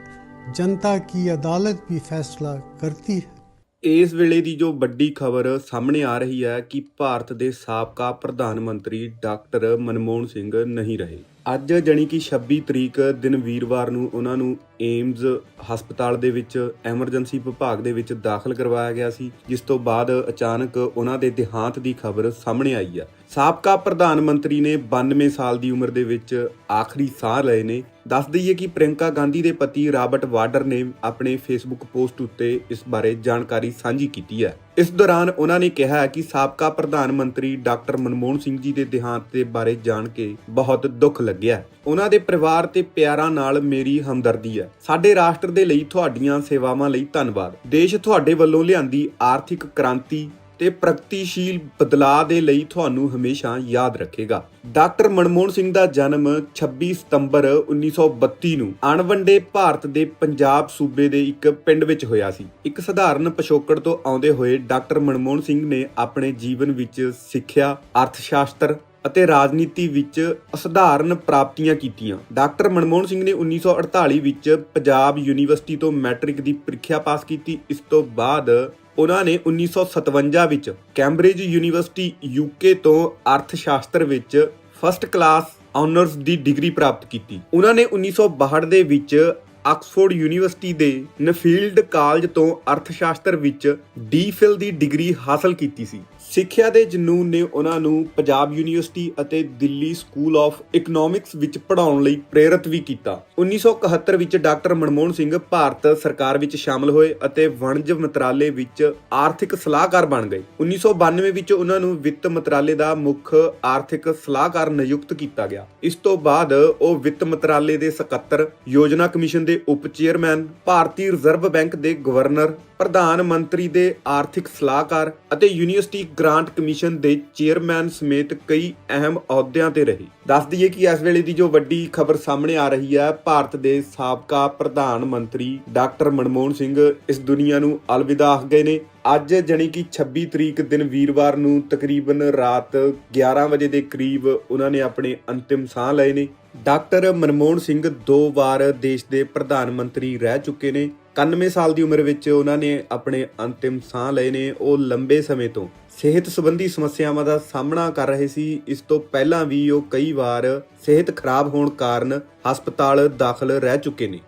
जनता की अदालत भी फैसला करती है ਇਸ ਵੇਲੇ ਦੀ ਜੋ ਵੱਡੀ ਖਬਰ ਸਾਹਮਣੇ ਆ ਰਹੀ ਹੈ ਕਿ ਭਾਰਤ ਦੇ ਸਾਬਕਾ ਪ੍ਰਧਾਨ ਮੰਤਰੀ ਡਾਕਟਰ ਮਨਮੋਹਨ ਸਿੰਘ ਨਹੀਂ ਰਹੇ ਅੱਜ ਜਣੀ ਕਿ 26 ਤਰੀਕ ਦਿਨ ਵੀਰਵਾਰ ਨੂੰ ਉਹਨਾਂ ਨੂੰ ਏਮਜ਼ ਹਸਪਤਾਲ ਦੇ ਵਿੱਚ ਐਮਰਜੈਂਸੀ ਵਿਭਾਗ ਦੇ ਵਿੱਚ ਦਾਖਲ ਕਰਵਾਇਆ ਗਿਆ ਸੀ ਜਿਸ ਤੋਂ ਬਾਅਦ ਅਚਾਨਕ ਉਹਨਾਂ ਦੇ ਦੇਹਾਂਤ ਦੀ ਖਬਰ ਸਾਹਮਣੇ ਆਈ ਹੈ ਸਾਬਕਾ ਪ੍ਰਧਾਨ ਮੰਤਰੀ ਨੇ 92 ਸਾਲ ਦੀ ਉਮਰ ਦੇ ਵਿੱਚ ਆਖਰੀ ਸਾਹ ਲਏ ਨੇ। ਦੱਸ ਦਈਏ ਕਿ ਪ੍ਰਿੰਕਾ ਗਾਂਧੀ ਦੇ ਪਤੀ ਰਾਬਰਟ ਵਾਡਰ ਨੇ ਆਪਣੇ ਫੇਸਬੁੱਕ ਪੋਸਟ ਉੱਤੇ ਇਸ ਬਾਰੇ ਜਾਣਕਾਰੀ ਸਾਂਝੀ ਕੀਤੀ ਹੈ। ਇਸ ਦੌਰਾਨ ਉਹਨਾਂ ਨੇ ਕਿਹਾ ਕਿ ਸਾਬਕਾ ਪ੍ਰਧਾਨ ਮੰਤਰੀ ਡਾਕਟਰ ਮਨਮੋਹਨ ਸਿੰਘ ਜੀ ਦੇ ਦੇਹਾਂਤ ਦੇ ਬਾਰੇ ਜਾਣ ਕੇ ਬਹੁਤ ਦੁੱਖ ਲੱਗਿਆ ਉਹਨਾਂ ਦੇ ਪਰਿਵਾਰ ਤੇ ਪਿਆਰਾਂ ਨਾਲ ਮੇਰੀ ਹਮਦਰਦੀ ਹੈ। ਸਾਡੇ ਰਾਸ਼ਟਰ ਦੇ ਲਈ ਤੁਹਾਡੀਆਂ ਸੇਵਾਵਾਂ ਲਈ ਧੰਨਵਾਦ। ਦੇਸ਼ ਤੁਹਾਡੇ ਵੱਲੋਂ ਲਿਆਂਦੀ ਆਰਥਿਕ ਕ੍ਰਾਂਤੀ ਤੇ ਪ੍ਰਗਤੀਸ਼ੀਲ ਬਦਲਾਅ ਦੇ ਲਈ ਤੁਹਾਨੂੰ ਹਮੇਸ਼ਾ ਯਾਦ ਰੱਖੇਗਾ। ਡਾਕਟਰ ਮਨਮੋਹਨ ਸਿੰਘ ਦਾ ਜਨਮ 26 ਸਤੰਬਰ 1932 ਨੂੰ ਅਣਵੰਡੇ ਭਾਰਤ ਦੇ ਪੰਜਾਬ ਸੂਬੇ ਦੇ ਇੱਕ ਪਿੰਡ ਵਿੱਚ ਹੋਇਆ ਸੀ। ਇੱਕ ਸਧਾਰਨ ਪਿਛੋਕੜ ਤੋਂ ਆਉਂਦੇ ਹੋਏ ਡਾਕਟਰ ਮਨਮੋਹਨ ਸਿੰਘ ਨੇ ਆਪਣੇ ਜੀਵਨ ਵਿੱਚ ਸਿੱਖਿਆ, ਅਰਥਸ਼ਾਸ਼ਤਰ ਅਤੇ ਰਾਜਨੀਤੀ ਵਿੱਚ ਅਸਧਾਰਨ ਪ੍ਰਾਪਤੀਆਂ ਕੀਤੀਆਂ। ਡਾਕਟਰ ਮਨਮੋਹਨ ਸਿੰਘ ਨੇ 1948 ਵਿੱਚ ਪੰਜਾਬ ਯੂਨੀਵਰਸਿਟੀ ਤੋਂ ਮੈਟ੍ਰਿਕ ਦੀ ਪ੍ਰੀਖਿਆ ਪਾਸ ਕੀਤੀ। ਇਸ ਤੋਂ ਬਾਅਦ ਉਹਨਾਂ ਨੇ 1957 ਵਿੱਚ ਕੈਂਬਰਿਜ ਯੂਨੀਵਰਸਿਟੀ ਯੂਕੇ ਤੋਂ ਅਰਥ ਸ਼ਾਸਤਰ ਵਿੱਚ ਫਸਟ ਕਲਾਸ ਆਨਰਸ ਦੀ ਡਿਗਰੀ ਪ੍ਰਾਪਤ ਕੀਤੀ। ਉਹਨਾਂ ਨੇ 1962 ਦੇ ਵਿੱਚ ਆਕਸਫੋਰਡ ਯੂਨੀਵਰਸਿਟੀ ਦੇ ਨਫੀਲਡ ਕਾਲਜ ਤੋਂ ਅਰਥਸ਼ਾਸ਼ਤਰ ਵਿੱਚ ਡੀ ਫਿਲ ਦੀ ਡਿਗਰੀ ਹਾਸਲ ਕੀਤੀ ਸੀ। ਸਿੱਖਿਆ ਦੇ ਜਨੂਨ ਨੇ ਉਹਨਾਂ ਨੂੰ ਪੰਜਾਬ ਯੂਨੀਵਰਸਿਟੀ ਅਤੇ ਦਿੱਲੀ ਸਕੂਲ ਆਫ ਇਕਨੋਮਿਕਸ ਵਿੱਚ ਪੜ੍ਹਾਉਣ ਲਈ ਪ੍ਰੇਰਿਤ ਵੀ ਕੀਤਾ। 1971 ਵਿੱਚ ਡਾਕਟਰ ਮਨਮੋਹਨ ਸਿੰਘ ਭਾਰਤ ਸਰਕਾਰ ਵਿੱਚ ਸ਼ਾਮਲ ਹੋਏ ਅਤੇ ਵਣਜ ਮੰਤਰਾਲੇ ਵਿੱਚ ਆਰਥਿਕ ਸਲਾਹਕਾਰ ਬਣ ਗਏ। 1992 ਵਿੱਚ ਉਹਨਾਂ ਨੂੰ ਵਿੱਤ ਮੰਤਰਾਲੇ ਦਾ ਮੁੱਖ ਆਰਥਿਕ ਸਲਾਹਕਾਰ ਨਿਯੁਕਤ ਕੀਤਾ ਗਿਆ। ਇਸ ਤੋਂ ਬਾਅਦ ਉਹ ਵਿੱਤ ਮੰਤਰਾਲੇ ਦੇ ਸਕੱਤਰ, ਯੋਜਨਾ ਕਮਿਸ਼ਨ ਦੇ ਉਪ ਚੇਅਰਮੈਨ ਭਾਰਤੀ ਰਿਜ਼ਰਵ ਬੈਂਕ ਦੇ ਗਵਰਨਰ ਪ੍ਰਧਾਨ ਮੰਤਰੀ ਦੇ ਆਰਥਿਕ ਸਲਾਹਕਾਰ ਅਤੇ ਯੂਨੀਵਰਸਿਟੀ ਗ੍ਰਾਂਟ ਕਮਿਸ਼ਨ ਦੇ ਚੇਅਰਮੈਨ ਸਮੇਤ ਕਈ ਅਹਿਮ ਅਹੁਦਿਆਂ ਤੇ ਰਹੇ। ਦੱਸ ਦਈਏ ਕਿ ਇਸ ਵੇਲੇ ਦੀ ਜੋ ਵੱਡੀ ਖਬਰ ਸਾਹਮਣੇ ਆ ਰਹੀ ਹੈ, ਭਾਰਤ ਦੇ ਸਾਬਕਾ ਪ੍ਰਧਾਨ ਮੰਤਰੀ ਡਾਕਟਰ ਮਨਮੋਹਨ ਸਿੰਘ ਇਸ ਦੁਨੀਆ ਨੂੰ ਅਲਵਿਦਾ ਆਖ ਗਏ ਨੇ। ਅੱਜ ਜਣੀ ਕਿ 26 ਤਰੀਕ ਦਿਨ ਵੀਰਵਾਰ ਨੂੰ ਤਕਰੀਬਨ ਰਾਤ 11 ਵਜੇ ਦੇ ਕਰੀਬ ਉਹਨਾਂ ਨੇ ਆਪਣੇ ਅੰਤਿਮ ਸਾਹ ਲਏ ਨੇ। ਡਾਕਟਰ ਮਨਮੋਹਨ ਸਿੰਘ ਦੋ ਵਾਰ ਦੇਸ਼ ਦੇ ਪ੍ਰਧਾਨ ਮੰਤਰੀ ਰਹਿ ਚੁੱਕੇ ਨੇ। 91 ਸਾਲ ਦੀ ਉਮਰ ਵਿੱਚ ਉਹਨਾਂ ਨੇ ਆਪਣੇ ਅੰਤਿਮ ਸਾਹ ਲਏ ਨੇ। ਉਹ ਲੰਬੇ ਸਮੇਂ ਤੋਂ ਸਿਹਤ ਸੰਬੰਧੀ ਸਮੱਸਿਆਵਾਂ ਦਾ ਸਾਹਮਣਾ ਕਰ ਰਹੇ ਸੀ। ਇਸ ਤੋਂ ਪਹਿਲਾਂ ਵੀ ਉਹ ਕਈ ਵਾਰ ਸਿਹਤ ਖਰਾਬ ਹੋਣ ਕਾਰਨ ਹਸਪਤਾਲ ਦਾਖਲ ਰਹਿ ਚੁੱਕੇ ਨੇ।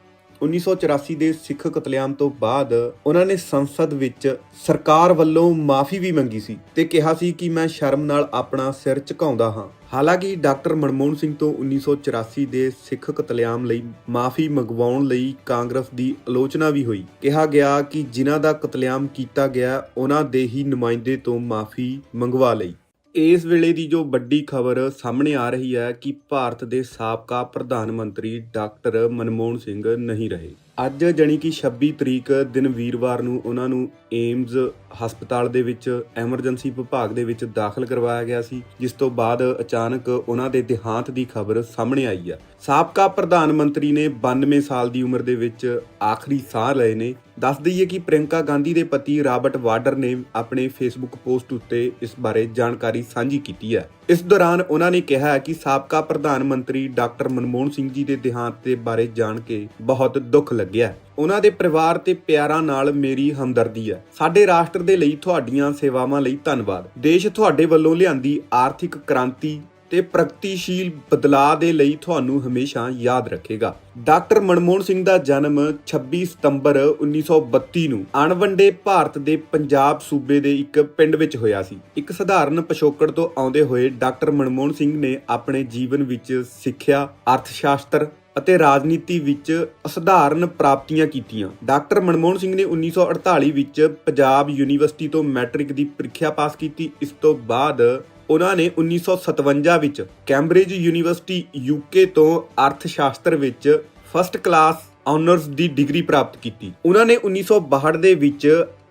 1984 ਦੇ ਸਿੱਖ ਕਤਲੇਆਮ ਤੋਂ ਬਾਅਦ ਉਹਨਾਂ ਨੇ ਸੰਸਦ ਵਿੱਚ ਸਰਕਾਰ ਵੱਲੋਂ ਮਾਫੀ ਵੀ ਮੰਗੀ ਸੀ ਤੇ ਕਿਹਾ ਸੀ ਕਿ ਮੈਂ ਸ਼ਰਮ ਨਾਲ ਆਪਣਾ ਸਿਰ ਝੁਕਾਉਂਦਾ ਹਾਂ। ਹਾਲਾਂਕਿ ਡਾਕਟਰ ਮਨਮੋਹਨ ਸਿੰਘ ਤੋਂ 1984 ਦੇ ਸਿੱਖ ਕਤਲੇਆਮ ਲਈ ਮਾਫੀ ਮੰਗਵਾਉਣ ਲਈ ਕਾਂਗਰਸ ਦੀ ਆਲੋਚਨਾ ਵੀ ਹੋਈ। ਕਿਹਾ ਗਿਆ ਕਿ ਜਿਨ੍ਹਾਂ ਦਾ ਕਤਲੇਆਮ ਕੀਤਾ ਗਿਆ, ਉਹਨਾਂ ਦੇ ਹੀ ਨੁਮਾਇੰਦੇ ਤੋਂ ਮਾਫੀ ਮੰਗਵਾ ਲਈ। ਇਸ ਵੇਲੇ ਦੀ ਜੋ ਵੱਡੀ ਖਬਰ ਸਾਹਮਣੇ ਆ ਰਹੀ ਹੈ ਕਿ ਭਾਰਤ ਦੇ ਸਾਬਕਾ ਪ੍ਰਧਾਨ ਮੰਤਰੀ ਡਾਕਟਰ ਮਨਮੋਹਨ ਸਿੰਘ ਨਹੀਂ ਰਹੇ। ਅੱਜ ਜਣੀ ਕਿ 26 ਤਰੀਕ ਦਿਨ ਵੀਰਵਾਰ ਨੂੰ ਉਹਨਾਂ ਨੂੰ ਏਮਜ਼ ਹਸਪਤਾਲ ਦੇ ਵਿੱਚ ਐਮਰਜੈਂਸੀ ਵਿਭਾਗ ਦੇ ਵਿੱਚ ਦਾਖਲ ਕਰਵਾਇਆ ਗਿਆ ਸੀ, ਜਿਸ ਤੋਂ ਬਾਅਦ ਅਚਾਨਕ ਉਹਨਾਂ ਦੇ ਦੇਹਾਂਤ ਦੀ ਖਬਰ ਸਾਹਮਣੇ ਆਈ ਹੈ ਸਾਬਕਾ ਪ੍ਰਧਾਨ ਮੰਤਰੀ ਨੇ 92 ਸਾਲ ਦੀ ਉਮਰ ਦੇ ਵਿੱਚ ਆਖਰੀ ਸਾਹ ਲਏ ਨੇ। ਦੱਸ ਦਈਏ ਕਿ ਪ੍ਰਿੰਕਾ ਗਾਂਧੀ ਦੇ ਪਤੀ ਰਾਬਰਟ ਵਾਡਰ ਨੇ ਆਪਣੇ ਫੇਸਬੁੱਕ ਪੋਸਟ ਉੱਤੇ ਇਸ ਬਾਰੇ ਜਾਣਕਾਰੀ ਸਾਂਝੀ ਕੀਤੀ ਹੈ। ਇਸ ਦੌਰਾਨ ਉਹਨਾਂ ਨੇ ਕਿਹਾ ਕਿ ਸਾਬਕਾ ਪ੍ਰਧਾਨ ਮੰਤਰੀ ਡਾਕਟਰ ਮਨਮੋਹਨ ਸਿੰਘ ਜੀ ਦੇ ਦੇਹਾਂਤ ਦੇ ਬਾਰੇ ਜਾਣ ਕੇ ਬਹੁਤ ਦੁੱਖ ਲੱਗਿਆ ਉਹਨਾਂ ਦੇ ਪਰਿਵਾਰ ਤੇ ਪਿਆਰਾਂ ਨਾਲ ਮੇਰੀ ਹਮਦਰਦੀ ਹੈ। ਸਾਡੇ ਰਾਸ਼ਟਰ ਦੇ ਲਈ ਤੁਹਾਡੀਆਂ ਸੇਵਾਵਾਂ ਲਈ ਧੰਨਵਾਦ। ਦੇਸ਼ ਤੁਹਾਡੇ ਵੱਲੋਂ ਲਿਆਂਦੀ ਆਰਥਿਕ ਕ੍ਰਾਂਤੀ ਤੇ ਪ੍ਰਗਤੀਸ਼ੀਲ ਬਦਲਾਅ ਦੇ ਲਈ ਤੁਹਾਨੂੰ ਹਮੇਸ਼ਾ ਯਾਦ ਰੱਖੇਗਾ। ਡਾਕਟਰ ਮਨਮੋਹਨ ਸਿੰਘ ਦਾ ਜਨਮ 26 ਸਤੰਬਰ 1932 ਨੂੰ ਅਣਵੰਡੇ ਭਾਰਤ ਦੇ ਪੰਜਾਬ ਸੂਬੇ ਦੇ ਇੱਕ ਪਿੰਡ ਵਿੱਚ ਹੋਇਆ ਸੀ। ਇੱਕ ਸਧਾਰਨ ਪਿਛੋਕੜ ਤੋਂ ਆਉਂਦੇ ਹੋਏ ਡਾਕਟਰ ਮਨਮੋਹਨ ਸਿੰਘ ਨੇ ਆਪਣੇ ਜੀਵਨ ਵਿੱਚ ਸਿੱਖਿਆ ਅਰਥ ਸ਼ਾਸਤਰ ਅਤੇ ਰਾਜਨੀਤੀ ਵਿੱਚ ਅਸਧਾਰਨ ਪ੍ਰਾਪਤੀਆਂ ਕੀਤੀਆਂ। ਡਾਕਟਰ ਮਨਮੋਹਨ ਸਿੰਘ ਨੇ 1948 ਵਿੱਚ ਪੰਜਾਬ ਯੂਨੀਵਰਸਿਟੀ ਤੋਂ ਮੈਟ੍ਰਿਕ ਦੀ ਪ੍ਰੀਖਿਆ ਪਾਸ ਕੀਤੀ। ਇਸ ਤੋਂ ਬਾਅਦ ਉਹਨਾਂ ਨੇ 1957 ਵਿੱਚ ਕੈਂਬਰਿਜ ਯੂਨੀਵਰਸਿਟੀ ਯੂਕੇ ਤੋਂ ਅਰਥਸ਼ਾਸ਼ਤਰ ਵਿੱਚ ਫਸਟ ਕਲਾਸ ਆਨਰਸ ਦੀ ਡਿਗਰੀ ਪ੍ਰਾਪਤ ਕੀਤੀ। ਉਹਨਾਂ ਨੇ 1962 ਦੇ ਵਿੱਚ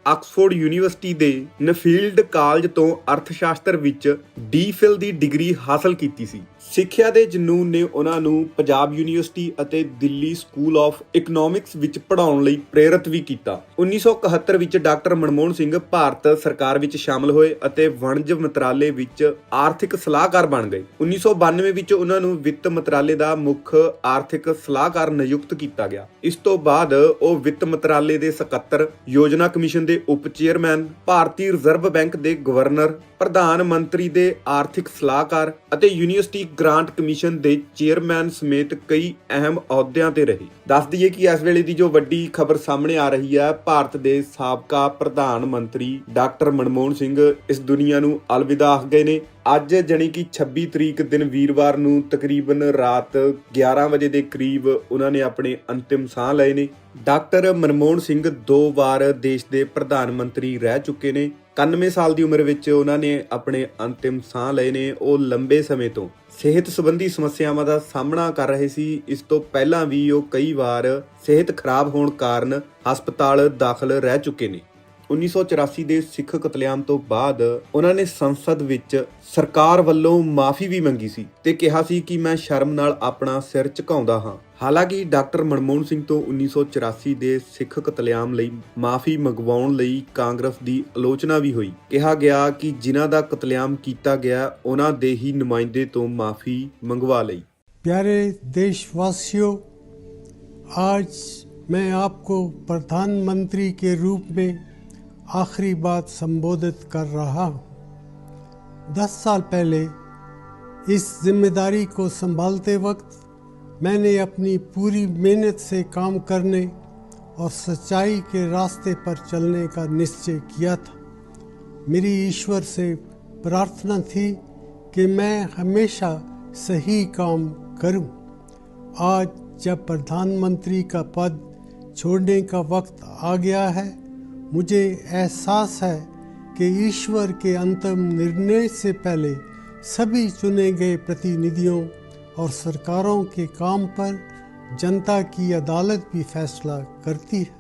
ਆਕਸਫੋਰਡ ਯੂਨੀਵਰਸਿਟੀ ਦੇ ਨਫੀਲਡ ਕਾਲਜ ਤੋਂ ਅਰਥਸ਼ਾਸਤਰ ਵਿੱਚ ਡੀ ਫਿਲ ਦੀ ਡਿਗਰੀ ਹਾਸਲ ਕੀਤੀ ਸੀ। ਸਿੱਖਿਆ ਦੇ ਜਨੂਨ ਨੇ ਉਹਨਾਂ ਨੂੰ ਪੰਜਾਬ ਯੂਨੀਵਰਸਿਟੀ ਅਤੇ ਦਿੱਲੀ ਸਕੂਲ ਆਫ ਇਕਨੋਮਿਕਸ ਵਿੱਚ ਪੜ੍ਹਾਉਣ ਲਈ ਪ੍ਰੇਰਿਤ ਵੀ ਕੀਤਾ। 1971 ਵਿੱਚ ਡਾਕਟਰ ਮਨਮੋਹਨ ਸਿੰਘ ਭਾਰਤ ਸਰਕਾਰ ਵਿੱਚ ਸ਼ਾਮਲ ਹੋਏ ਅਤੇ ਵਣਜ ਮੰਤਰਾਲੇ ਵਿੱਚ ਆਰਥਿਕ ਸਲਾਹਕਾਰ ਬਣ ਗਏ। 1992 ਵਿੱਚ ਉਹਨਾਂ ਨੂੰ ਵਿੱਤ ਮੰਤਰਾਲੇ ਦਾ ਮੁੱਖ ਆਰਥਿਕ ਸਲਾਹਕਾਰ ਨਿਯੁਕਤ ਕੀਤਾ ਗਿਆ। ਇਸ ਤੋਂ ਬਾਅਦ ਉਹ ਵਿੱਤ ਮੰਤਰਾਲੇ ਦੇ ਸਕੱਤਰ, ਯੋਜਨਾ ਕਮਿਸ਼ਨ ਦੇ ਉਪ ਚੇਅਰਮੈਨ, ਭਾਰਤੀ ਰਿਜ਼ਰਵ ਬੈਂਕ ਦੇ ਗਵਰਨਰ, ਪ੍ਰਧਾਨ ਮੰਤਰੀ ਦੇ ਆਰਥਿਕ ਸਲਾਹਕਾਰ ਅਤੇ ਯੂਨੀਵਰਸਿਟੀ ਗ੍ਰਾਂਟ ਕਮਿਸ਼ਨ ਦੇ ਚੇਅਰਮੈਨ ਸਮੇਤ ਕਈ ਅਹਿਮ ਅਹੁਦਿਆਂ ਤੇ ਰਹੇ। ਦੱਸ ਦਈਏ ਕਿ ਇਸ ਵੇਲੇ ਦੀ ਜੋ ਵੱਡੀ ਖਬਰ ਸਾਹਮਣੇ ਆ ਰਹੀ ਹੈ, ਭਾਰਤ ਦੇ ਸਾਬਕਾ ਪ੍ਰਧਾਨ ਮੰਤਰੀ ਡਾਕਟਰ ਮਨਮੋਹਨ ਸਿੰਘ ਇਸ ਦੁਨੀਆ ਨੂੰ ਅਲਵਿਦਾ ਆਖ ਗਏ ਨੇ। ਅੱਜ ਜਣੀ ਕਿ 26 ਤਰੀਕ ਦਿਨ ਵੀਰਵਾਰ ਨੂੰ ਤਕਰੀਬਨ ਰਾਤ 11 ਵਜੇ ਦੇ ਕਰੀਬ ਉਹਨਾਂ ਨੇ ਆਪਣੇ ਅੰਤਿਮ ਸਾਹ ਲਏ ਨੇ। ਡਾਕਟਰ ਮਨਮੋਹਨ ਸਿੰਘ ਦੋ ਵਾਰ ਦੇਸ਼ ਦੇ ਪ੍ਰਧਾਨ ਮੰਤਰੀ ਰਹਿ ਚੁੱਕੇ ਨੇ। 91 ਸਾਲ ਦੀ ਉਮਰ ਵਿੱਚ ਉਹਨਾਂ ਨੇ ਆਪਣੇ ਅੰਤਿਮ ਸਾਹ ਲਏ ਨੇ। ਉਹ ਲੰਬੇ ਸਮੇਂ ਤੋਂ ਸਿਹਤ ਸੰਬੰਧੀ ਸਮੱਸਿਆਵਾਂ ਦਾ ਸਾਹਮਣਾ ਕਰ ਰਹੇ ਸੀ। ਇਸ ਤੋਂ ਪਹਿਲਾਂ ਵੀ ਉਹ ਕਈ ਵਾਰ ਸਿਹਤ ਖਰਾਬ ਹੋਣ ਕਾਰਨ ਹਸਪਤਾਲ ਦਾਖਲ ਰਹਿ ਚੁੱਕੇ ਨੇ। 1984 ਦੇ ਸਿੱਖ ਕਤਲੇਆਮ ਤੋਂ ਬਾਅਦ ਉਹਨਾਂ ਨੇ ਸੰਸਦ ਵਿੱਚ ਸਰਕਾਰ ਵੱਲੋਂ ਮਾਫੀ ਵੀ ਮੰਗੀ ਸੀ ਤੇ ਕਿਹਾ ਸੀ ਕਿ ਮੈਂ ਸ਼ਰਮ ਨਾਲ ਆਪਣਾ ਸਿਰ ਝੁਕਾਉਂਦਾ ਹਾਂ ਹਾਲਾਂਕਿ ਡਾਕਟਰ ਮਨਮੋਹਨ ਸਿੰਘ ਤੋਂ 1984 ਦੇ ਸਿੱਖ ਕਤਲੇਆਮ ਲਈ ਮਾਫੀ ਮੰਗਵਾਉਣ ਲਈ ਕਾਂਗਰਸ ਦੀ ਆਲੋਚਨਾ ਵੀ ਹੋਈ ਕਿਹਾ ਗਿਆ ਕਿ ਜਿਨ੍ਹਾਂ ਦਾ ਕਤਲੇਆਮ ਕੀਤਾ ਗਿਆ ਉਹਨਾਂ ਦੇ ਹੀ ਨੁਮਾਇੰਦੇ ਤੋਂ ਮਾਫੀ ਮੰਗਵਾ ਲਈ प्यारे देशवासियों आज मैं आपको प्रधानमंत्री के रूप में आखिरी बात संबोधित कर रहा हूँ दस साल पहले इस ज़िम्मेदारी को संभालते वक्त मैंने अपनी पूरी मेहनत से काम करने और सच्चाई के रास्ते पर चलने का निश्चय किया था मेरी ईश्वर से प्रार्थना थी कि मैं हमेशा सही काम करूँ। आज जब प्रधानमंत्री का पद छोड़ने का वक्त आ गया है मुझे एहसास है कि ईश्वर के अंतिम निर्णय से पहले सभी चुने गए प्रतिनिधियों और सरकारों के काम पर जनता की अदालत भी फैसला करती है